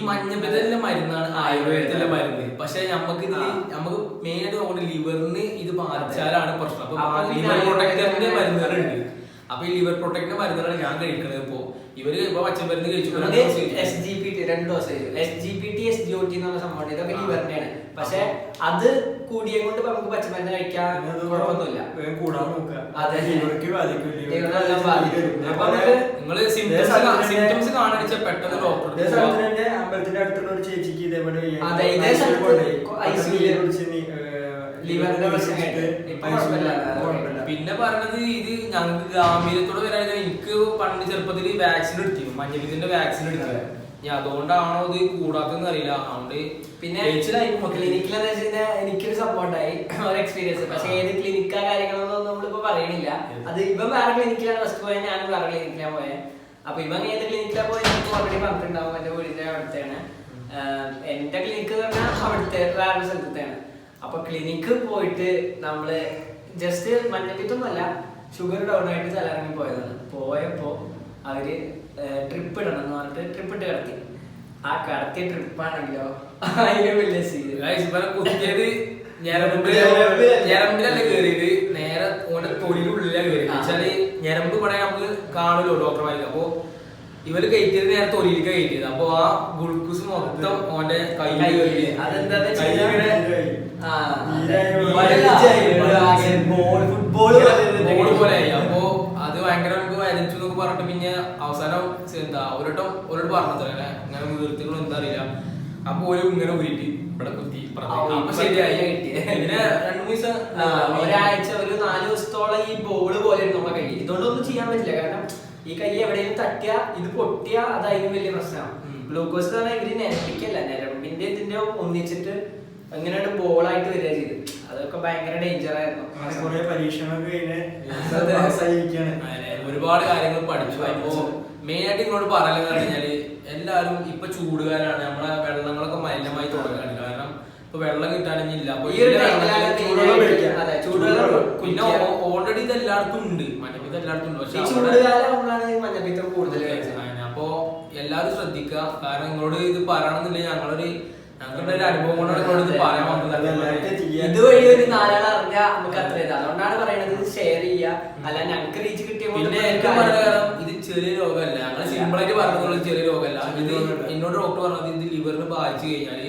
ലിമിറ്റ് ബദലിന്റെ മരുന്നാണ് ആയുർവേദത്തിലെ മരുന്ന്. പക്ഷെ നമുക്ക് ഇതിൽ നമുക്ക് മെയിൻ ആയിട്ട് നമ്മുടെ ലിവറിന് ഇത് ബാധിച്ചാലാണ് പ്രശ്നം. അപ്പൊ ലിവർ പ്രൊട്ടക്ടറിന്റെ മരുന്നുകളുണ്ട്. അപ്പൊ ഈ ലിവർ പ്രൊട്ടക്ടറിന്റെ മരുന്നുകളാണ് ഞാൻ കഴിക്കുന്നത് ഇപ്പോ. ഇവർ ഇപ്പൊ പച്ചമരുന്ന് കഴിച്ചു. എസ് ജി പി രണ്ട് dosage S G P T S G O T എന്ന് പറഞ്ഞ സംഭവം ഇതൊക്കെ ആ. ലിവറിന്റെയാണ് പക്ഷെ അത് കൂടിയ കൊണ്ട് നമുക്ക് പച്ചമരുന്ന് കഴിക്കാൻ കുഴപ്പമൊന്നുമില്ല. അമ്പലത്തിന്റെ അടുത്തുള്ള ഒരു ചേച്ചിക്ക് ഇതേപോലെ ലിവറിന്റെ പ്രശ്നമായിട്ട്. പിന്നെ പറഞ്ഞത് ഇത് ഞങ്ങൾക്ക് ഗാംഭീര്യത്തോടെ വരാൻ എനിക്ക് പണ്ട് ചെറുപ്പത്തിൽ വാക്സിൻ എടുത്തിരുന്നു. മഞ്ഞപ്പിത്തിന്റെ വാക്സിൻ എടുത്തിരുന്നു. ഞാൻ അതുകൊണ്ടാണോ ഇത് കൂടാത്തെന്ന് അറിയില്ല. അതുകൊണ്ട് പിന്നെ വെച്ചാൽ എനിക്കൊരു സപ്പോർട്ടായി *laughs* ഒരു എക്സ്പീരിയൻസ് പക്ഷെ ഏത് ക്ലിനിക്കാ കാര്യങ്ങളൊന്നും നമ്മളിപ്പോ പറയണില്ല. അത് ഇവൻ വേറെ ക്ലിനിക്കിലാണ് ഫസ്റ്റ് പോയത് ഞാൻ വേറെ ക്ലിനിക്കിലാണ് പോയത് അപ്പൊ ഇവൻ ഏത് ക്ലിനിക്കിലാണ് പോയത് എനിക്ക് ഓൾറെഡി പറഞ്ഞിട്ടുണ്ടാവും. എന്റെ വീടിന്റെ അവിടുത്തെയാണ് എന്റെ ക്ലിനിക്ക് എന്ന് പറഞ്ഞാൽ അവിടുത്തെ വേറെ സ്ഥലത്തെയാണ് അപ്പൊ ക്ലിനിക്ക് പോയിട്ട് നമ്മൾ ജസ്റ്റ് മഞ്ഞപ്പിത്തൊന്നുമല്ല ഷുഗർ ഡൗൺ ആയിട്ട് തലയിറങ്ങി പോയതാണ്. പോയപ്പോ അവർ ട്രിപ്പ് ഇടണം എന്ന് പറഞ്ഞിട്ട് ട്രിപ്പ് ഇട്ട് കിടത്തി. ആ കടത്തിയ ട്രിപ്പാണെങ്കിലോ അതിന് വലിയ സീൻ കുത്തിയത് ഞരമ്പ്. ഞരമ്പിലല്ല നേരെ ഓന്റെ. വെച്ചാൽ ഞരമ്പ് ഇവിടെ നമുക്ക് കാണുമല്ലോ ഡോക്ടർമാർക്ക് അപ്പൊ ഇവർ കയറ്റിയത് നേരെ തൊലിയിലേക്ക് കയറ്റിയത്. അപ്പൊ ആ ഗുൾക്കൂസ് മൊത്തം ഓന്റെ കയ്യിൽ അതെന്താ കയറി. അതെന്താന്ന്. ഫുട്ബോൾ പോലെ അപ്പൊ അത് ഭയങ്കര പറഞ്ഞിട്ട് പിന്നെ അവസാനം എന്താ ഒരിട്ടം ഒരിട്ട് പറഞ്ഞത്രേ ഇങ്ങനെ നിർത്തികളും എന്താ അറിയില്ല. അപ്പൊ ഒരു ഇങ്ങനെ ഊരിട്ട് ഇവിടെ കുത്തി ശരിയായി. പിന്നെ രണ്ടു ദിവസം ഒരാഴ്ച ഒരു നാല് ദിവസത്തോളം ഈ ബോൾ പോലെ നമ്മുടെ കയ്യിൽ. ഇതുകൊണ്ടൊന്നും ചെയ്യാൻ പറ്റില്ല. കാരണം ഈ കൈ എവിടെയെങ്കിലും തട്ടിയ ഇത് പൊട്ടിയ അതായിരുന്നു വലിയ പ്രശ്നമാണ് ഗ്ലൂക്കോസ് എന്ന് പറഞ്ഞാൽ ഇവർ നിരപ്പിക്കല്ല. ഞരമ്പിന്റെ ഇതിന്റെ ഒന്നിച്ചിട്ട് എങ്ങനെയാണ് ബോളായിട്ട് വരിക ചെയ്ത്. അതൊക്കെ ഭയങ്കര ഡേഞ്ചർ ആയിരുന്നു. പരീക്ഷണമൊക്കെ ഒരുപാട് കാര്യങ്ങൾ പഠിച്ചു. അപ്പോ മെയിൻ ആയിട്ട് ഇങ്ങോട്ട് പറയുന്നത് കഴിഞ്ഞാൽ എല്ലാരും ഇപ്പൊ ചൂടുകാലാണ്. നമ്മളെ വെള്ളങ്ങളൊക്കെ മലിനമായി തുടങ്ങാണ് കാരണം ഇപ്പൊ വെള്ളം അപ്പൊ. അതെ, ചൂടുവെള്ളം പിന്നെ. ഓൾറെഡി ഇത് എല്ലായിടത്തും ഉണ്ട്. മഞ്ഞപ്പിത്തം എല്ലായിടത്തും ഉണ്ട്. പക്ഷെ അപ്പൊ എല്ലാരും ശ്രദ്ധിക്കുക. കാരണം നിങ്ങളോട് ഇത് പറയണമെന്നില്ല ഞങ്ങളൊരു ഒരു. ഇതുവഴി നാലാൾ അറിഞ്ഞ നമുക്ക് അത്ര ഇത്. അതുകൊണ്ടാണ് പറയണത് ഷെയർ ചെയ്യുക. അല്ല ഞങ്ങൾക്ക് റീച്ച് കിട്ടിയ കൊണ്ട് പിന്നെ നമുക്ക് എനിക്ക് കാരണം ഇത് ചെറിയ രോഗമല്ല. ഞങ്ങൾ സിമ്പിൾ ആയിട്ട് ചെറിയ രോഗമല്ല. ഇത് എന്നോട് ഡോക്ടർ പറഞ്ഞത് ഇത് ലിവറിന് ബാധിച്ചു കഴിഞ്ഞാൽ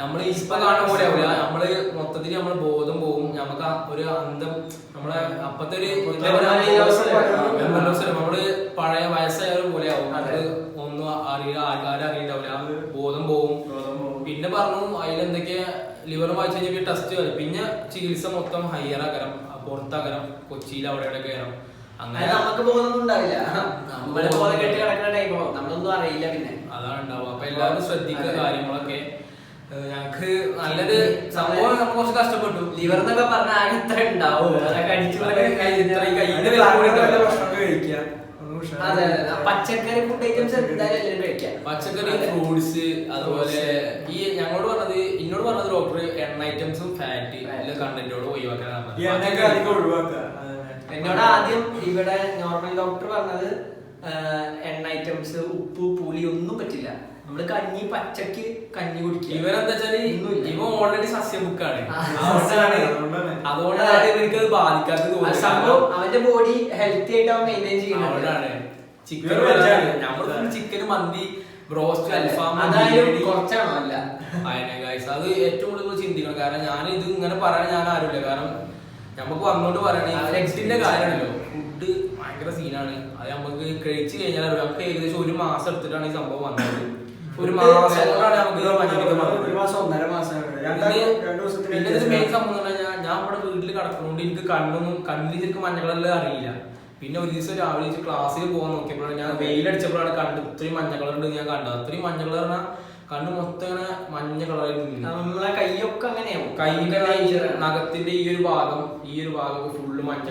നമ്മൾ ഇപ്പൊ കാണുന്ന പോലെ ആവില്ല നമ്മൾ മൊത്തത്തിൽ നമ്മൾ ബോധം പോകും നമുക്ക് ഒരു അന്തം നമ്മളെ അപ്പത്തെ ഒരു എന്താ പറയാ, Memory loss വരും. memory loss വരും. നമ്മൾ പഴയ വയസ്സായവരെ പോലെ ആവും അതെ. നമ്മൾ ഒന്നും അറിയില്ല ആൾക്കാരും അറിയണ്ടാവില്ല ബോധം പോവും ബോധം പോവും. പിന്നെ പറഞ്ഞു അതിലെന്തൊക്കെ ലിവർ വായിച്ചു കഴിഞ്ഞാൽ ടെസ്റ്റ് വരും പിന്നെ ചികിത്സ മൊത്തം ഹയർ ആകരം പുറത്താകരം കൊച്ചിയിൽ അവിടെ ഇവിടെ കയറാം അത് അങ്ങനെ നമുക്ക് ബോധമൊന്നും ഉണ്ടാവില്ല നമ്മളെ ബോധം കെട്ടി കിടക്കുന്ന ടൈമോ നമ്മളൊന്നും അറിയില്ല പിന്നെ അതാണ് ഉണ്ടാവുക അപ്പൊ എല്ലാവരും ശ്രദ്ധിക്കുക കാര്യങ്ങളൊക്കെ ഞങ്ങക്ക് നല്ലൊരു സംഭവം കുറച്ച് കഷ്ടപ്പെട്ടു ലിവർ എന്നൊക്കെ പറഞ്ഞാൽ ഇത്ര ഉണ്ടാവും അതൊക്കെ അടിച്ചു കഴിക്കുക. അതെ അതെ. പച്ചക്കറി ഫുഡ് ഐറ്റംസ് എന്തായാലും എല്ലാവരും കഴിക്കാം. പച്ചക്കറി ഫ്രൂട്സ് ഫ്രൂട്ട്സ് അതുപോലെ ഈ ഞങ്ങളോട് പറഞ്ഞത് എന്നോട് പറഞ്ഞത് ഡോക്ടർ എണ്ണ ഐറ്റംസും ഫാറ്റ് എല്ലാ കണ്ടന്റോട് അതന്നെ. എന്നോട് ആദ്യം ഇവിടെ നോർമൽ ഡോക്ടർ പറഞ്ഞത് എണ്ണ ഐറ്റംസ് ഉപ്പ് പുളി ഒന്നും പറ്റില്ല. നമ്മൾ കഞ്ഞി പച്ചക്ക് കഞ്ഞി കുടിക്കുക. ഇവരെന്താ വെച്ചാൽ. ഇവ ഓൾറെഡി സസ്യബുക്കാണ് ബുക്കാണ് അതുകൊണ്ടാണ് എനിക്കത് ബാധിക്കാത്തത് സംഭവം അവന്റെ ബോഡി ഹെൽത്തി ആയിട്ട് അവൻ മെയിന്റെയിൻ ചെയ്യുന്നുണ്ട്. ചിക്കൻ. നമ്മൾ ചിക്കൻ മന്തി ബ്രോസ്റ്റ് അൽഫാം അതായത്. കുറച്ചാണോ അല്ല? അതന്നെ ഗൈസ് അത് ഏറ്റവും കൂടുതൽ ചിന്തിക്കണം. കാരണം ഞാൻ ഇത് ഇങ്ങനെ പറയാൻ ഞാൻ ആരുമില്ല. കാരണം നമുക്ക് വന്നോണ്ട് പറയണേ ആ, ഫ്ലെക്സിന്റെ കാര്യമാണല്ലോ. ഫുഡ് ഭയങ്കര സീനാണ് അത് നമുക്ക് കഴിച്ചു കഴിഞ്ഞാൽ. നമുക്ക് ഏകദേശം ഒരു മാസം എടുത്തിട്ടാണ് ഈ സംഭവം വന്നത്. ഒരു മാസം കൊണ്ടാണ് നമുക്ക് ഒരു മാസം ഒന്നര മാസം പിന്നെ മെയിൻ സംഭവം ഞാൻ ഇവിടെ വീട്ടിൽ കിടക്കുന്നതുകൊണ്ട് എനിക്ക് കണ്ണൊന്നും കണ്ണിൽ ശരിക്കും മഞ്ഞകളെല്ലാം അറിയില്ല. പിന്നെ ഒരു ദിവസം രാവിലെ ക്ലാസ്സിൽ പോകാൻ നോക്കിയപ്പോഴാണ് ഞാൻ വെയിലടിച്ചപ്പോഴാണ് കണ്ട് ഇത്രയും മഞ്ഞ കളർ ഉണ്ട് ഞാൻ കണ്ടത്. അത്രയും മഞ്ഞ കളർ പറഞ്ഞാൽ കണ്ണ് മൊത്തം ഇങ്ങനെ മഞ്ഞ കളറിൽ നമ്മളെ കൈയൊക്കെ അങ്ങനെയാവും ഈ നഖത്തിന്റെ ഈ ഒരു ഭാഗം ഈ ഒരു ഭാഗം ഫുള്ള് മഞ്ഞ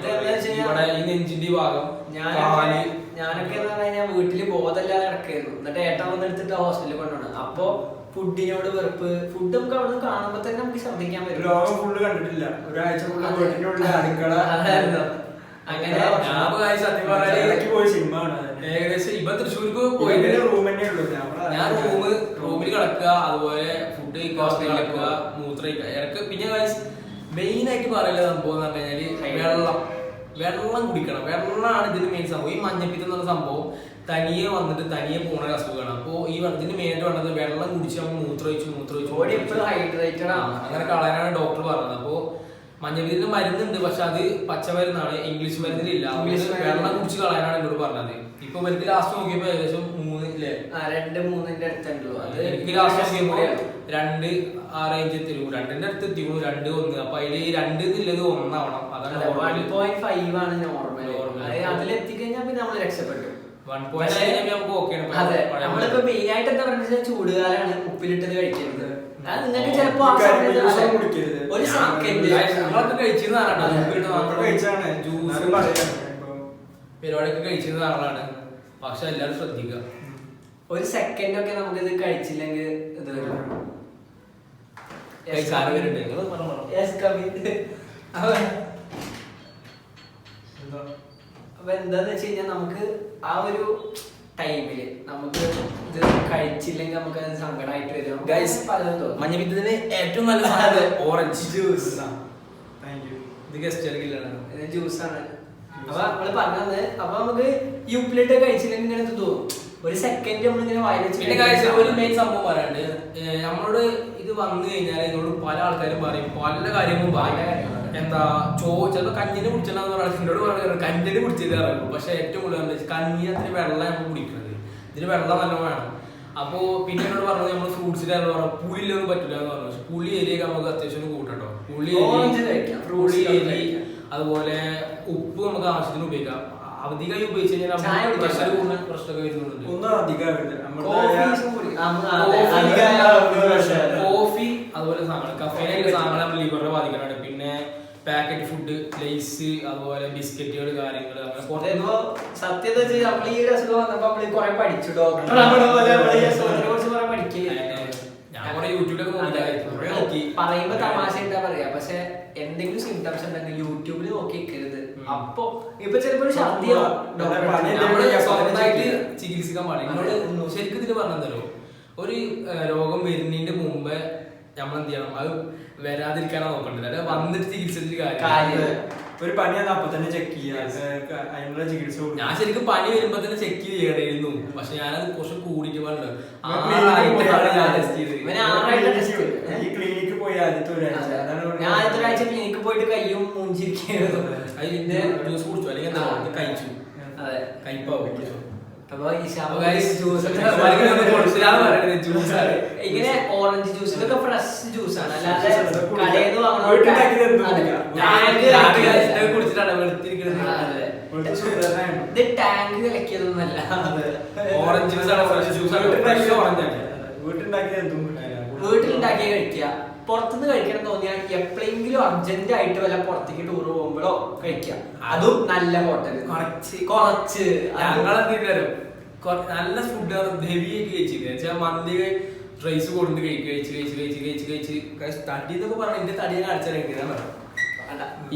ഇവിടെ ഈ നെഞ്ചിന്റെ ഭാഗം കാൽ ഞാനൊക്കെ എന്ന് പറഞ്ഞു കഴിഞ്ഞാൽ വീട്ടിൽ ബോധമില്ലാതെ കിടക്കായിരുന്നു. എന്നിട്ട് ഏട്ടൻ വന്നെടുത്തിട്ട് ഹോസ്പിറ്റലിൽ കൊണ്ടുപോകണം അപ്പൊ ഫുഡിനോട് വെറുപ്പ്. ഫുഡ് നമുക്ക് അവിടെ നിന്ന് കാണുമ്പോ തന്നെ നമുക്ക് ശ്രദ്ധിക്കാൻ പറ്റും. ലോകം ഫുള്ള് കണ്ടിട്ടില്ല. ഒരാഴ്ച അടുക്കള. അങ്ങനെ ഏകദേശം ഇപ്പൊ തൃശ്ശൂർക്ക് പോയി റൂം തന്നെ ഉള്ളൂ. ഞാൻ റൂമ് റൂമിൽ കിടക്കുക അതുപോലെ ഫുഡ് ഹോസ്റ്റലിൽ കിടക്കുക മൂത്ര ഇടയ്ക്ക് പിന്നെ മെയിൻ ആയിട്ട് പറയുന്ന സംഭവം എന്ന് പറഞ്ഞു കഴിഞ്ഞാൽ വെള്ളം. വെള്ളം കുടിക്കണം. വെള്ളമാണ് ഇതിന് മെയിൻ സംഭവം. ഈ മഞ്ഞപ്പിത്തം എന്ന് പറഞ്ഞ സംഭവം തനിയെ വന്നിട്ട് തനിയെ പോണ ഒരു അസുഖമാണ്. അപ്പോ ഈ വെള്ളത്തിന് മെയിൻ വേണ്ടത് വെള്ളം കുടിച്ച് നമ്മൾ മൂത്രമൊഴിച്ച് മൂത്രമൊഴിച്ച് ബോഡി എപ്പോഴും ഹൈഡ്രേറ്റഡ് ആണ്. അങ്ങനെ കളയാനാണ് ഡോക്ടർ പറഞ്ഞത്. അപ്പോ മഞ്ഞപ്പിത്തത്തിന് മരുന്നുണ്ട് പക്ഷെ അത് പച്ചമരുന്നാണ്. ഇംഗ്ലീഷ് മരുന്നിലില്ല. വെള്ളം കുടിച്ച് കളയാനാണ് എന്നോട് പറഞ്ഞത്. ഇപ്പൊ ഇവർക്ക് ലാസ്റ്റ് നോക്കിയപ്പോ ഏകദേശം മൂന്ന് ഇല്ലേ? ആ, രണ്ട് മൂന്നിന്റെ അടുത്തുണ്ടല്ലോ. അത് എനിക്ക് ലാസ്റ്റ് നോക്കിയപ്പോ. രണ്ട് ആ റേഞ്ച് എത്തിയിരുന്നു. രണ്ടിന്റെ അടുത്ത് എത്തിക്കുന്നു രണ്ട് ഒന്ന്. അപ്പൊ അതിൽ രണ്ട് ഇല്ലത് ഒന്നാവണം. അതാണ് വൺ പോയിന്റ് ഫൈവ് ആണ് നോർമൽ. അതിലെത്തിക്കഴിഞ്ഞാൽ പിന്നെ നമ്മൾ രക്ഷപ്പെട്ടു. നമ്മളിപ്പോ മെയിൻ ആയിട്ട് എന്താ ചൂടുകാലാണ് ഉപ്പിലിട്ടത് കഴിക്കരുത്. അത് നിങ്ങൾക്ക് ചിലപ്പോ. ഒരു സെക്കൻഡ് കഴിച്ചാണ് ജ്യൂസ്. പരിപാടിയൊക്കെ കഴിച്ചിരുന്ന ആളാണ്. പക്ഷെ എല്ലാവരും ശ്രദ്ധിക്കുക. ഒരു സെക്കൻഡ് ഒക്കെ നമുക്ക് ഇത് കഴിച്ചില്ലെങ്കിൽ ഇത് വരും. അപ്പൊ എന്താ? അപ്പൊ എന്താന്ന് വെച്ച് കഴിഞ്ഞാൽ നമുക്ക് ആ ഒരു ടൈമിൽ നമുക്ക് ഇത് കഴിച്ചില്ലെങ്കിൽ നമുക്ക് അത് സങ്കടമായിട്ട് വരും. ഗൈസ് പലതും മഞ്ഞപ്പിത്തത്തിന് ഏറ്റവും നല്ല ഓറഞ്ച് ജ്യൂസ് you. ഇത് ഗസ്റ്റ് ജ്യൂസാണ് അപ്പൊ നമ്മൾ പറഞ്ഞത് അപ്പൊ നമുക്ക് ഈ ഉപ്പിലിട്ട് കഴിച്ചില്ലെങ്കിൽ ഇങ്ങനെ തോന്നും? ഒരു സെക്കൻഡ് നമ്മളിങ്ങനെ വായി വെച്ച് പിന്നെ കാഴ്ച ഒരു മെയിൻ സംഭവം പറയാണ്ട് നമ്മളോട് ഇത് വന്നു കഴിഞ്ഞാൽ എന്നോട് പല ആൾക്കാരും പറയും പല കാര്യങ്ങളും പറയും. എന്താ ചോ ചിലപ്പോൾ കഞ്ഞിന് കുടിച്ചെന്നു പറഞ്ഞാൽ എന്നോട് പറയുന്നത് കഞ്ഞിന് കുടിച്ചത് അറിയും പക്ഷെ ഏറ്റവും കൂടുതൽ കഞ്ഞി അത്ര വെള്ളം നമ്മൾ കുടിക്കുന്നത് ഇതിന് വെള്ളം നല്ല വേണം. അപ്പോ പിന്നെ എന്നോട് പറഞ്ഞത് നമ്മൾ ഫ്രൂട്ട്സിന്റെ പറഞ്ഞു പുളിയിലൊന്നും പറ്റില്ല എന്ന് പറഞ്ഞു പുളി എലിയൊക്കെ നമുക്ക് അത്യാവശ്യം കൂട്ടട്ടോ പുളി പുളി കഴിക്കാം. അതുപോലെ ഉപ്പ് നമുക്ക് ആവശ്യത്തിന് ഉപയോഗിക്കാം. അധികമായി ഉപയോഗിച്ച് കഴിഞ്ഞാൽ. പ്രഷർ പ്രശ്നമൊക്കെ വരുന്നുണ്ട്. കോഫി, അതുപോലെ സാധനങ്ങൾ. കഫേനായിട്ട് സാധനങ്ങൾ നമ്മൾ ലിവറിനെ ബാധിക്കാനാണ് പിന്നെ പാക്കറ്റ് ഫുഡ് ലൈസ് അതുപോലെ ബിസ്ക്കറ്റുകൾ കാര്യങ്ങൾ അങ്ങനെ സത്യം നമ്മൾ ഈ ഒരു അസുഖം വന്നപ്പോ നമ്മൾ കുറെ പഠിച്ചു ഡോക്ടർ പോലെ ഈ അസുഖത്തിനെ കുറിച്ച് കുറെ ഞാൻ കുറെ യൂട്യൂബിലൊക്കെ നോക്കി. പറയുമ്പോ തമാശ എന്താ പറയാ? പക്ഷെ എന്തെങ്കിലും സിംറ്റംസ് ഉണ്ടെങ്കിൽ യൂട്യൂബിൽ നോക്കി നിൽക്കരുത്. അപ്പൊ ഇപ്പൊ ചിലപ്പോ ഒരു ഛർദിയാവും ഡോക്ടർ പനി നമ്മൾ സ്വന്തമായിട്ട് ചികിത്സിക്കാൻ പാടില്ല. ശരിക്കും ഇതിന് പറഞ്ഞതല്ലോ ഒരു രോഗം വരുന്നതിന്റെ മുമ്പേ നമ്മൾ എന്ത് ചെയ്യണം അത് വരാതിരിക്കാനാണ് നോക്കേണ്ടത്. അല്ലെ വന്നിട്ട് ചികിത്സിച്ചിട്ട് കാര്യം. ഒരു പനി അപ്പൊ തന്നെ ചെക്ക് ചെയ്യുക അതിനുള്ള ചികിത്സ ഞാൻ ശരിക്കും പണി വരുമ്പോ തന്നെ ചെക്ക് ചെയ്യണമായിരുന്നു പക്ഷെ ഞാനത് കുറച്ച് കൂടിയിട്ട് പറഞ്ഞു ടെസ്റ്റ് ചെയ്തു. ഈ ക്ലിനിക്കിൽ പോയി ആദ്യത്തെ ഒരാഴ്ച. അതാണ് ഞാൻ ആദ്യത്തെ ഒരാഴ്ച ക്ലിനിക്ക് പോയിട്ട് കയ്യും മൂഞ്ചിരിക്കുന്നു അതിന്റെ ജ്യൂസ് കുടിച്ചു. അല്ലെങ്കിൽ എന്താ ആ. ഇത് കഴിച്ചു അതെ. കയ്പാവും. ഇങ്ങനെ ഓറഞ്ച് ജ്യൂസ് ഇതൊക്കെ ഫ്രഷ് ജ്യൂസ് ആണ്. അല്ലാതെ കടയിൽ നിന്ന് കുടിച്ചിട്ടാണ് വെളുത്തിരിക്കുന്നത് അതെ. ഇത് ടാങ്ക് കലക്കിയതൊന്നല്ല ഓറഞ്ച് ജ്യൂസ് ആണ് ഫ്രഷ് ജ്യൂസ് ആണ്. ഓറഞ്ച് ആണ്. വീട്ടിലുണ്ടാക്കിയത് എന്തും വീട്ടിലുണ്ടാക്കിയ കഴിക്കുക. പുറത്തുനിന്ന് കഴിക്കണം തോന്നിയാൽ എപ്പോഴെങ്കിലും അർജന്റ് ആയിട്ട് വല്ല പുറത്തേക്ക് ടൂർ പോകുമ്പോഴോ കഴിക്കാം അതും നല്ല ഹോട്ടൽ കുറച്ച്. കുറച്ച്. ഞങ്ങളെന്തായാലും നല്ല ഫുഡ് ഹെവി ആയിട്ട് കഴിച്ചില്ല വെച്ചാൽ മന്തി റൈസ് കൊണ്ട് കഴിച്ച് കഴിച്ച് കഴിച്ച് കഴിച്ച് കഴിച്ച്. കഴിച്ച് തടി എന്നൊക്കെ പറഞ്ഞു എന്റെ തടിയെ കാണിച്ചാൽ കഴിക്കാൻ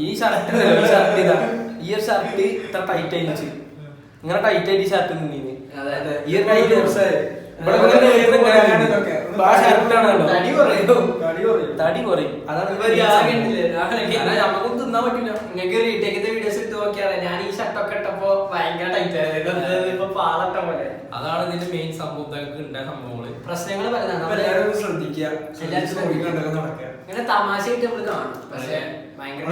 ഈ ഷർട്ട് ഈ ഷർട്ട് ഇതാ. ഈ ഒരു ഷർട്ട് ഇത്ര ടൈറ്റ് ആയിട്ട് ഇങ്ങനെ ടൈറ്റ് ആയിട്ട് ഈ ഷർട്ട് അതെ. ഈ ഒരു ടൈറ്റ്. ഇവിടെ ആ ഷർട്ടാണല്ലോ തടി കുറയും. തടി കുറയും. നമുക്കൊന്നും തിന്നാൻ പറ്റില്ല നിങ്ങൾക്ക് റീടേക്കിന്റെ വീഡിയോസ് ഇട്ട് നോക്കിയാൽ ഞാൻ ഈ ഷർട്ടൊക്കെ ഇട്ടപ്പോ ഭയങ്കര ടൈറ്റ് ആയിരുന്നു. ഇപ്പൊ പാളട്ട പോലെ. അതാണ് ഇതിന്റെ മെയിൻ സംഭവം. ഉണ്ടായ സംഭവങ്ങൾ. പ്രശ്നങ്ങൾ പലതാണ്. ശ്രദ്ധിക്കുക. ഇങ്ങനെ തമാശയായിട്ട് നമ്മൾ കാണും. പക്ഷെ ഭയങ്കര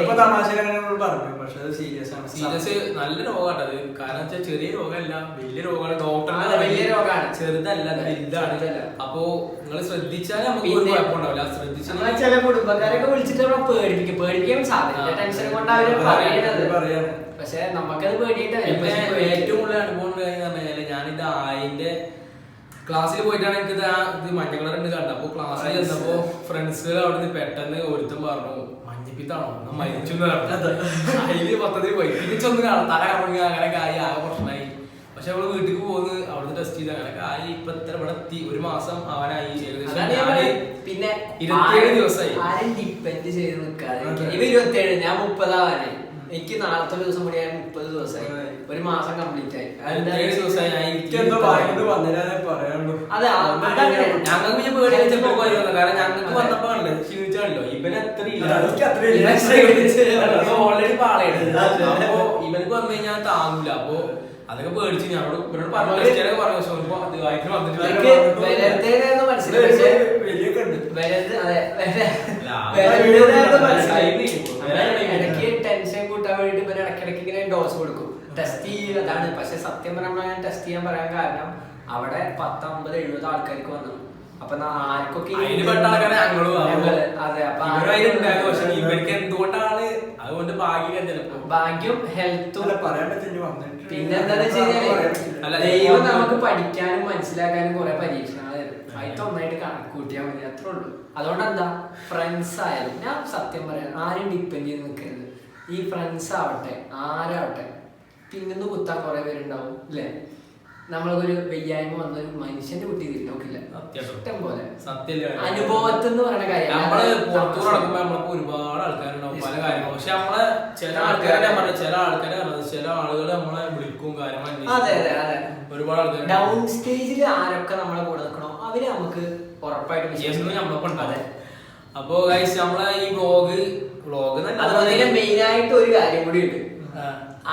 പറഞ്ഞു പക്ഷെ അത് സീരിയസ് ആണ്. സീരിയസ് നല്ല രോഗമാണ് അത്. കാരണം വെച്ചാൽ ചെറിയ രോഗമല്ല വലിയ രോഗമാണ്. ഡോക്ടർ വലിയ രോഗമാണ്. ചെറുതല്ല വലുതാണ്. അപ്പോ നിങ്ങൾ ശ്രദ്ധിച്ചാൽ നമുക്ക് ഒരു കുഴപ്പമുണ്ടാവില്ല. ശ്രദ്ധിച്ചാൽ ചില കുടുംബക്കാരൊക്കെ വിളിച്ചിട്ട് നമ്മളെ പേടിപ്പിക്കും. പേടിക്കാൻ സാധിക്കും ടെൻഷൻ കൊണ്ട് അവർ അതെ, പക്ഷെ നമുക്കത് പേടിയിട്ട് ഏറ്റവും കൂടുതൽ അനുഭവം ഉണ്ടായെന്ന് പറഞ്ഞു കഴിഞ്ഞാൽ ഞാനിത് ആയിന്റെ ക്ലാസ്സിൽ പോയിട്ടാണ് എനിക്ക് ഇത് മഞ്ഞ കളർ ഉണ്ട് കണ്ടത്. അപ്പൊ ക്ലാസ്സിൽ. ചെന്നപ്പോ ഫ്രണ്ട്സുകൾ അവിടെ നിന്ന് പെട്ടെന്ന് ഒരുത്തം പറഞ്ഞു മഞ്ഞപ്പിത്താണോ ഞാൻ മരിച്ചു അതിൽ പദ്ധതി കാണാം. തല കറങ്ങി അങ്ങനെ ആയി ആകെ പ്രശ്നമായി. പക്ഷെ അവൾ വീട്ടിൽ പോകുന്നത് അവിടുന്ന് ടെസ്റ്റ് ചെയ്ത് അങ്ങനെ. കായി ഇപ്പൊ ഇത്ര ഇവിടെ എത്തി. ഒരു മാസം അവനായി ഏകദേശം ഞാൻ. പിന്നെ ഇരുപത്തിയേഴ് ആരും- ദിവസമായി. ആരും ഡിപ്പെൻഡ് ചെയ്ത് നിൽക്കാതെ. ഇരുപത്തിയേഴ് ഞാൻ മുപ്പതാവാനായി. എനിക്ക് നാളത്തെ ദിവസം കൂടി ആയി മുപ്പത് ദിവസമായി. ഒരു മാസം കംപ്ലീറ്റ് ആയി. ഞാൻ അതെ. ഞങ്ങൾക്ക് പിന്നെ പേടി വെച്ചപ്പോ കാരണം ഞങ്ങൾക്ക് വന്നപ്പോ കണ്ടേ എനിക്ക് അത്രയില്ല. ഓൾറെഡി പാളയാണ്. അപ്പൊ ഇവനക്ക് വന്നു കഴിഞ്ഞാൽ താങ്ങൂല അപ്പൊ അതൊക്കെ പേടിച്ച് ഞങ്ങളോട് ഇവരോട് പറഞ്ഞു പറഞ്ഞു ഇടയ്ക്ക് ടെൻഷൻ കൂട്ടാൻ വേണ്ടിട്ട് ഇവർ ഇടയ്ക്കിടയ്ക്ക് ഇങ്ങനെ ഡോസ് കൊടുക്കും ടെസ്റ്റ് ചെയ്യുക അതാണ് പക്ഷെ സത്യം പറഞ്ഞാൽ ഞാൻ ടെസ്റ്റ് ചെയ്യാൻ പറയാൻ കാരണം അവിടെ പത്ത് അമ്പത് എഴുപത് ആൾക്കാർക്ക് വന്നു അപ്പൊ ആർക്കൊക്കെ ആൾക്കാരെ ഞങ്ങളും അതെ അപ്പൊ ഇവരായിട്ടുണ്ടായിരുന്നു പക്ഷെ ആർക്കൊക്കെ ഇവർക്ക് എന്തുകൊണ്ടാണ്? അതുകൊണ്ട് ഭാഗ്യം ചിലപ്പോ ഭാഗ്യം ഹെൽത്തും പറയാൻ പറ്റില്ല പിന്നെ വെച്ച് കഴിഞ്ഞാൽ ദൈവം നമുക്ക് പഠിക്കാനും മനസ്സിലാക്കാനും കുറെ പരീക്ഷണങ്ങൾ തരും അതിൽ ഒന്നായിട്ട് കണക്ക് കൂട്ടിയാൽ മതി അത്രേ ഉള്ളൂ. അതുകൊണ്ട് എന്താ? ഫ്രണ്ട്സ് ആയാലും ഞാൻ സത്യം പറയാം ആരും ഡിപ്പെൻഡ് ചെയ്ത് നിൽക്കരുത് ഈ ഫ്രണ്ട്സ് ആവട്ടെ ആരാവട്ടെ പിന്നിന്ന് കുത്താൻ കുറെ പേരുണ്ടാവും അല്ലേ നമ്മൾക്കൊരു വെയ്യായ്മ വന്ന ഒരു മനുഷ്യന്റെ കുട്ടി ഇതിൽ നോക്കില്ല. സത്യം. ഇഷ്ടം പോലെ. അനുഭവത്തിൽ നിന്ന് പറയുന്ന കാര്യം. നമ്മൾ പുറത്തൂർ. നടക്കുമ്പോ നമ്മൾക്ക് ഒരുപാട് ആൾക്കാരുണ്ടാവും പല കാര്യങ്ങളും. പക്ഷെ നമ്മളെ ചില ആൾക്കാരെ പറഞ്ഞു ചില ആൾക്കാരെ പറഞ്ഞത് ചില ആളുകൾ നമ്മളെ വിളിക്കും അതെ അതെ അതെ. ഒരുപാട് ആൾക്കാർ ഡൗൺ സ്റ്റേജിൽ ആരൊക്കെ നമ്മളെ കൂടെ നിൽക്കണോ അവർ നമുക്ക് ഉറപ്പായിട്ടും നമ്മളൊപ്പം അതെ. ഉണ്ടാവും അപ്പൊ ഗൈസ് നമ്മളെ ഈ വ്ളോഗ് വ്ളോഗ് തന്നെ മെയിൻ ആയിട്ട് ഒരു കാര്യം കൂടി ഉണ്ട്.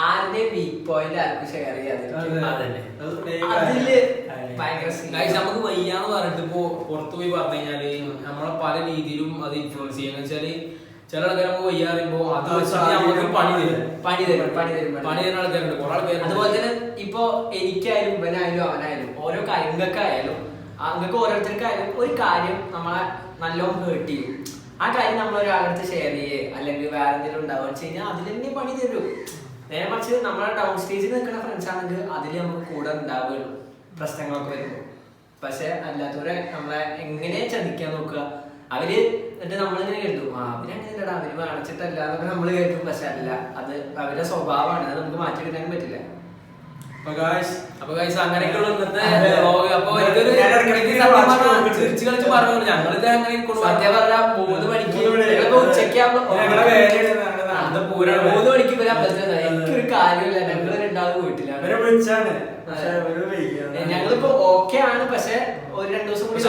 ആരുടെ വീക്ക് പോയിന്റ് ആർക്കും ഷെയർ ചെയ്യാതെ നമുക്ക് വയ്യാന്ന് പറഞ്ഞിട്ട് ഇപ്പോ പുറത്തു പോയി പറഞ്ഞു കഴിഞ്ഞാൽ നമ്മളെ പല രീതിയിലും അത് ഇൻഫ്ലുവൻസ് ചെയ്യാന്ന് വെച്ചാൽ ചില ആൾക്കാർ നമുക്ക് വയ്യ പറയുമ്പോ അത് വെച്ചിട്ട് നമുക്ക് പണി തരും. പണി തരും പണി തരും പണി തരുന്ന ആൾക്കാരുണ്ട്. കുറെ ആൾക്കാർ അതുപോലെ തന്നെ ഇപ്പൊ എനിക്കായാലും ഇവനായാലും അവനായാലും ഓരോ കാര്യങ്ങൾക്കായാലും അങ്ങക്ക് ഓരോരുത്തർക്കായാലും ഒരു കാര്യം നമ്മളെ നല്ലോണം ഹേർട്ട് ചെയ്യും. ആ കാര്യം നമ്മൾ ഒരാളടുത്ത് ഷെയർ ചെയ്യേ. അല്ലെങ്കിൽ വേറെ എന്തെങ്കിലും ഉണ്ടാവുക. വെച്ച് കഴിഞ്ഞാൽ അതിൽ തന്നെ പണി തരും. നേരെ മറിച്ച് നമ്മളെ ഡൗൺ സ്റ്റേജിൽ നിൽക്കുന്ന ഫ്രണ്ട്സ് ആണെങ്കിൽ അതിൽ നമുക്ക് കൂടെ ഉണ്ടാവുകയുള്ളൂ. പ്രശ്നങ്ങളൊക്കെ വരുമ്പോൾ പക്ഷെ അല്ലാത്തവരെ നമ്മളെ എങ്ങനെ ചതിക്കാൻ നോക്കുക? അവർ എന്നിട്ട് നമ്മളിങ്ങനെ കരുതും? ആ അവരങ്ങനെയല്ലടാ അവർ കാണിച്ചിട്ടല്ല എന്നൊക്കെ നമ്മൾ കരുതും. പക്ഷെ അല്ല അത് അവരുടെ സ്വഭാവമാണ്. അത് നമുക്ക് മാറ്റിയെടുക്കാനും പറ്റില്ല. അപ്പൊ ഗൈസ് അങ്ങനെയൊക്കെയുള്ള ഇന്നത്തെ അപ്പൊ ഇതൊരു. ചിരിച്ച് കളിച്ച് പറഞ്ഞു ഞങ്ങളിത് അങ്ങനെ. സത്യം പറഞ്ഞാൽ മൂന്ന് മണിക്ക് മൂന്ന് മൂന്ന് മണിക്ക് ഇവരെ അമ്പലത്തിൽ എനിക്കൊരു കാര്യമില്ല ഞങ്ങൾ രണ്ടാളും പോയിട്ടില്ല. വിളിച്ചാണ്. ഞങ്ങളിപ്പോ ഓക്കെ ആണ് പക്ഷെ ഒരു രണ്ടു ദിവസം കൂടി.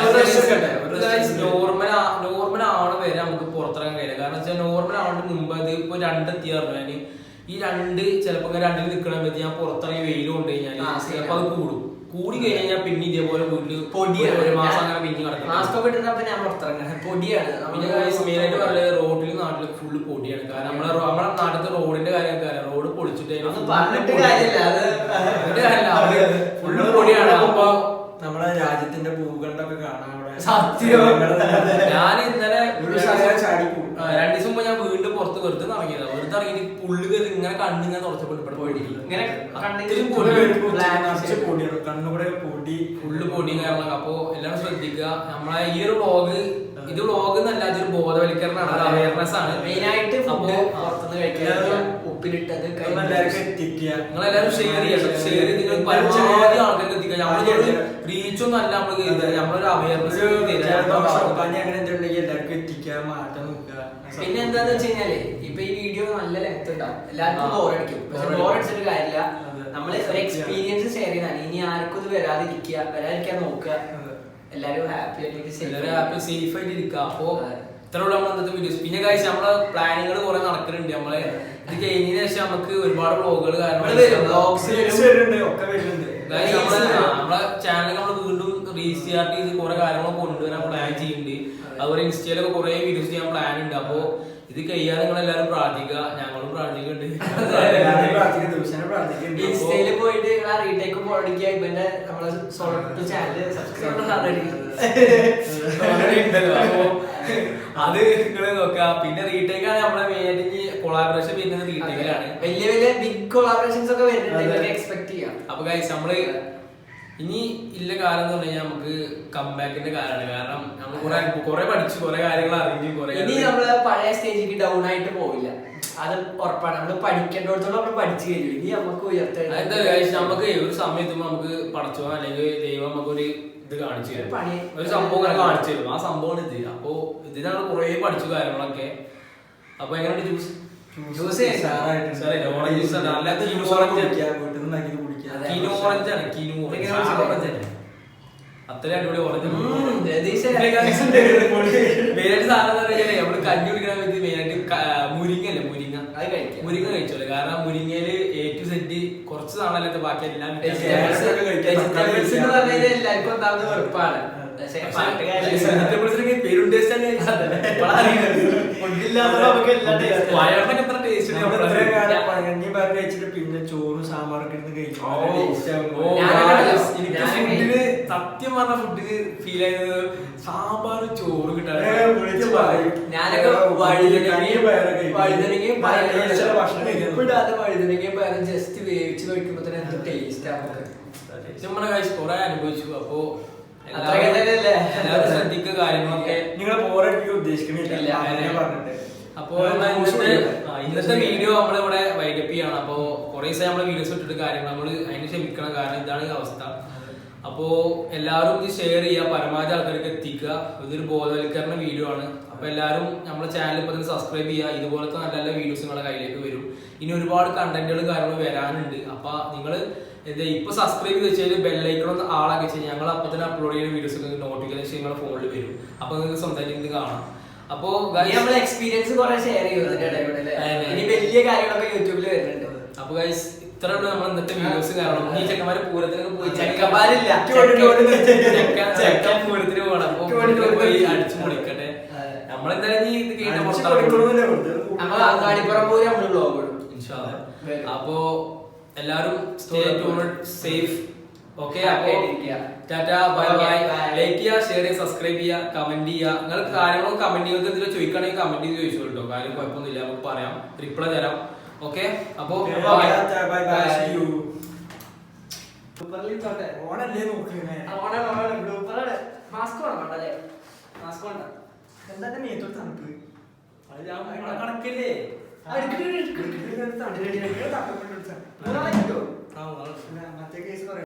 നോർമൽ നോർമൽ ആണ് വരെ നമുക്ക് പുറത്തിറങ്ങാൻ കഴിയില്ല. കാരണം വെച്ചാൽ നോർമൽ ആവുന്നതിന് മുമ്പ് അത് ഇപ്പൊ രണ്ടെത്തി പറഞ്ഞാൽ ഈ രണ്ട് ചിലപ്പോ രണ്ടിൽ നിൽക്കണം പറ്റി ഞാൻ പുറത്തിറങ്ങി വെയിൽ കൊണ്ട് ചിലപ്പോ അത് കൂടും. കൂടി കഴിഞ്ഞാൽ പിന്നെ ഇതേപോലെ വീട്ടിൽ പൊടിയാണ്. ഒരു മാസം അങ്ങനെ പിന്നെ മാസ്ക് ഒക്കെ പിന്നെ നമ്മൾ പുറത്തിറങ്ങണം പൊടിയാണ്. മെയിനായിട്ട് പറയുന്നത് റോഡിൽ നാട്ടിൽ ഫുള്ള് പൊടിയാണ്. കാരണം നമ്മളെ നമ്മളെ നാട്ടിലത്തെ റോഡിന്റെ കാര്യമൊക്കെ അറിയാം. റോഡ് പൊളിച്ചിട്ട് പറഞ്ഞിട്ട് കാര്യമില്ല. അത് ഫുള്ള് പൊടിയാണ്. അപ്പൊ നമ്മളെ രാജ്യത്തിന്റെ ഭൂഖണ്ഡൊക്കെ കാണാൻ സത്യം. ഞാൻ ഇന്നലെ. രണ്ട് ദിവസം പുറത്ത് വെറുതെ ഇറങ്ങിയത്. വെറുതെ ഇറങ്ങിയിട്ട് പുള്ളി കയറി ഇങ്ങനെ കണ്ണിങ്ങനെ തുറച്ചപ്പോൾ ഇവിടെ പോയി ഇങ്ങനെ പൊടി പൊടി കണ്ണുകൂടെ പൊടി ഫുള്ള് പൊടിയും കാരണം അപ്പൊ എല്ലാവരും ശ്രദ്ധിക്കുക. നമ്മളെ ഈ ഒരു വ്ളോഗ് ഇത് വ്ളോഗ് എന്നല്ല ഇതൊരു ബോധവൽക്കരണമാണ്. ഒരു അവയർനെസ് ആണ്. മെയിൻ ആയിട്ട് അപ്പോ. പുറത്തുനിന്ന് എല്ലാവരും ഉപ്പിലിട്ടത് ഇതൊന്നും എല്ലാവർക്കും ഷെയർ ചെയ്യണം. ഷെയർ ചെയ്ത് നിങ്ങൾ പരമാവധി ആൾക്കാർക്ക് എത്തിക്കുക. നമ്മൾ റീച്ച് ഒന്നും അല്ല നമ്മൾ നമ്മളൊരു അവയർനെസ് അങ്ങനെ എന്തുണ്ടെങ്കിൽ എല്ലാവർക്കും എത്തിക്കുക. മാറ്റം പിന്നെ എന്താന്ന് വെച്ച് കഴിഞ്ഞാൽ ഇപ്പൊ ഈ വീഡിയോ നല്ല ലെങ്ത് ഉണ്ടാവും. എല്ലാവർക്കും. ബോറടിക്കും പക്ഷെ ബോറടിച്ചിട്ട് കാര്യമില്ല. നമ്മൾ ഒരു എക്സ്പീരിയൻസ് ഷെയർ ചെയ്താണ് ഇനി ആർക്കും ഇത് വരാതിരിക്കുക വരാതിരിക്കാൻ നോക്കുക. എല്ലാരും ഹാപ്പി ആയിട്ട് ഹാപ്പി സേഫ് ആയിട്ട് ഇരിക്കുക അപ്പോ അതെ. ഇത്രയുള്ള നമ്മൾ ഇന്നത്തെ വീഡിയോസ് പിന്നെ കാഴ്ച നമ്മളെ പ്ലാനിങ്ങൾ കുറെ നടക്കുന്നുണ്ട് നമ്മളെ ഇത് കഴിഞ്ഞതിന് ശേഷം നമുക്ക് ഒരുപാട് ബ്ലോഗുകൾ കാരണം നമ്മളെ ചാനൽ നമ്മൾ വീണ്ടും റീസ്റ്റാർട്ട് ചെയ്ത് കുറെ കാര്യങ്ങൾ കൊണ്ടുവരാൻ പ്ലാൻ ചെയ്യുന്നുണ്ട് അതുപോലെ ഇൻസ്റ്റയിലൊക്കെ കുറെ വീഡിയോസ് ചെയ്യാൻ പ്ലാൻ ഉണ്ട്. അപ്പോ ഇത് കഴിയാൻ നിങ്ങൾ എല്ലാവരും പ്രാർത്ഥിക്കുക. ഞങ്ങളും പ്രാർത്ഥിക്കുന്നുണ്ട്. ഇൻസ്റ്റയിൽ പോയിട്ട് ആ റീടേക്ക് പോടിക്കുക ഇവന്റെ നമ്മളെ സോളോ ചാനൽ സബ്സ്ക്രൈബ് അത് നിങ്ങൾ നോക്കുക. പിന്നെ റീടേക്ക് ആണ് നമ്മളെ മെയിൻ കൊളാബറേഷൻ വരുന്നത്. റീടേക്കിലാണ് വലിയ വലിയ ബിഗ് കൊളാബറേഷൻസ് ഒക്കെ വരുന്നുണ്ട്. എക്സ്പെക്ട് ചെയ്യാം. അപ്പൊ ഗൈസ് നമ്മൾ ഇനി ഇല്ല കാലം എന്ന് പറഞ്ഞാൽ നമുക്ക് കംബാക്കിന്റെ കാലാണ്. കാരണം നമ്മൾ കുറെ കുറെ പഠിച്ചു കുറെ കാര്യങ്ങൾ അറിഞ്ഞു കുറെ ഇനി നമ്മൾ പഴയ സ്റ്റേജിലേക്ക് ഡൗൺ ആയിട്ട് പോവില്ല. അത് ഉറപ്പാണ്. നമ്മൾ പഠിക്കേണ്ടടത്തോളം നമ്മൾ പഠിച്ചു കഴിഞ്ഞു. ഇനി നമുക്ക് ഗൈസ് നമുക്ക് ഒരു സമയത്ത് നമുക്ക് പഠിച്ചു അല്ലെങ്കിൽ ദൈവം നമുക്ക് ഒരു ഇത് കാണിച്ചു തരും. ഒരു സംഭവം ഇങ്ങനെ കാണിച്ചു തരും. ആ സംഭവമാണ് ഇത്. അപ്പോ ഇതിനാണ് നമ്മൾ കുറെ പഠിച്ചു കാര്യങ്ങളൊക്കെ. അപ്പൊ എങ്ങനെയുണ്ട് ജ്യൂസ് ജ്യൂസ് ഉഷാറായിട്ടുണ്ട്. സാറേ, ഓറഞ്ച് ജ്യൂസ് ആണ്. നല്ല ഇത് കിനു ജ്യൂസ് കിനു ഓറഞ്ച് ആണ് കിനു ഓറഞ്ച്. അത്രയും അടിപൊളി ഓറഞ്ച് മെയിനായിട്ട് സാധനം എന്ന് പറഞ്ഞാൽ നമ്മൾ കഞ്ഞി കുടിക്കണ സമയത്ത് മെയിനായിട്ട് മുരിങ്ങ. അല്ലേ മുരിങ്ങ. മുരിങ്ങ കഴിച്ചോളെ. കാരണം മുരിങ്ങയിൽ എ ടു സെറ്റ് കുറച്ച് നാളല്ലാത്ത ബാക്കി എല്ലാം വെജിറ്റബിൾസ് എന്ന് പറഞ്ഞാൽ എല്ലാവർക്കും പക്ഷേ പാട്ടുകാരിൽ വെജിറ്റബിൾസിനൊക്കെ പേരും ടേസ്റ്റ് ആണ്. വയറിനൊക്കെ എത്ര പയർ പിന്നെ ചോറും സാമ്പാറൊക്കെ ഇരുന്ന് കഴിക്കും. എനിക്ക് സത്യം പറഞ്ഞ ഫുഡിൽ ഫീൽ ആയത് സാമ്പാർ ചോറ് കിട്ടാൻ. പറയും. ഞാനൊക്കെ. വഴുതനങ്ങയും വഴുതനങ്ങയും പയറും ജസ്റ്റ് വേവിച്ച് കഴിക്കുമ്പോ തന്നെ എന്ത് ടേസ്റ്റ് നമുക്ക്. നമ്മുടെ കാഴ്ച കുറെ അനുഭവിച്ചു. അപ്പോ ശ്രദ്ധിക്കുക കാര്യങ്ങളൊക്കെ. നിങ്ങളെ ബോറടിപ്പിക്കാൻ ഉദ്ദേശിക്കുന്നില്ല പറഞ്ഞിട്ട്. അപ്പോ ഇന്നത്തെ വീഡിയോ നമ്മളിവിടെ വൈകപ്പ് ചെയ്യണം അപ്പോ കുറെ ദിവസം നമ്മൾ വീഡിയോസ് ഇട്ടിട്ട് കാര്യങ്ങൾ നമ്മൾ അതിന് ക്ഷമിക്കണം കാരണം ഇതാണ് അവസ്ഥ. അപ്പോ എല്ലാവരും ഇത് ഷെയർ ചെയ്യുക പരമാവധി ആൾക്കാർക്ക് എത്തിക്കുക. ഇതൊരു ബോധവൽക്കരണ വീഡിയോ ആണ്. അപ്പൊ എല്ലാവരും നമ്മുടെ ചാനൽ ഇപ്പൊ തന്നെ സബ്സ്ക്രൈബ് ചെയ്യുക. ഇതുപോലത്തെ നല്ല നല്ല വീഡിയോസ് നിങ്ങളുടെ കയ്യിലേക്ക് വരും. ഇനി ഒരുപാട് കണ്ടന്റുകൾ കാര്യങ്ങൾ വരാനുണ്ട്. അപ്പൊ നിങ്ങൾ എന്താ ഇപ്പൊ സബ്സ്ക്രൈബ് ചെയ്ത് വെച്ചാൽ ഒന്ന് ആളാക്കി വെച്ചാൽ ഞങ്ങൾ അപ്പൊ തന്നെ അപ്ലോഡ് ചെയ്യുന്ന വീഡിയോസ് നോട്ടിഫിക്കേഷൻ നിങ്ങളുടെ ഫോണിൽ വരും. അപ്പൊ നിങ്ങൾക്ക് സ്വന്തമായിട്ട് ഇത് കാണാം. അപ്പോ നമ്മൾ എക്സ്പീരിയൻസ് കുറെ ഷെയർ ചെയ്യുന്നുണ്ട് ഇനി വലിയ കാര്യങ്ങളൊക്കെ യൂട്യൂബിൽ വരുന്നുണ്ട്. അപ്പൊ ഗൈസ് ഇത്ര നമ്മൾ ഇന്നത്തെ വീഡിയോസ് കാരണം ഈ ചെക്കന്മാര് പൂരത്തിനൊക്കെ പോയി ചെക്കന്മാരില്ല. ചെക്കൻ- പൂരത്തിന് പോകണം. പോയി. അടിച്ചു പൊളിക്കട്ടെ. നമ്മളെന്തായാലും ഈ ഇത് നമ്മൾ അങ്ങാടിപ്പുറം പോയി നമ്മൾ ബ്ലോഗ് ഇടും. ഇൻഷാല്ലാ. അപ്പോ എല്ലാരും സേഫ് ഓക്കെ അപ്പോ. Tata bye bye. ലൈക്ക് ചെയ്യുക ഷെയർ ചെയ്യുക സബ്സ്ക്രൈബ് ചെയ്യുക കമന്റ് ചെയ്യുക. നിങ്ങൾക്ക് കാര്യങ്ങളും കമന്റ് നിങ്ങൾക്ക് എന്തെങ്കിലും ചോദിക്കണമെങ്കിൽ കമന്റ് ചെയ്ത് ചോദിച്ചു കേട്ടോ. കാര്യം കുഴപ്പമൊന്നുമില്ല നമുക്ക് പറയാം. റിപ്ലൈ തരാം. ഓക്കെ അപ്പോ ഓണല്ലേ നോക്കുന്നേ ബ്ലൂപ്പറാണ് മാസ്ക് വേണം മാസ്ക് വേണ്ട. എന്താ തണുപ്പ്? കണക്കില്ലേ. മറ്റേ കേസ് പറയാം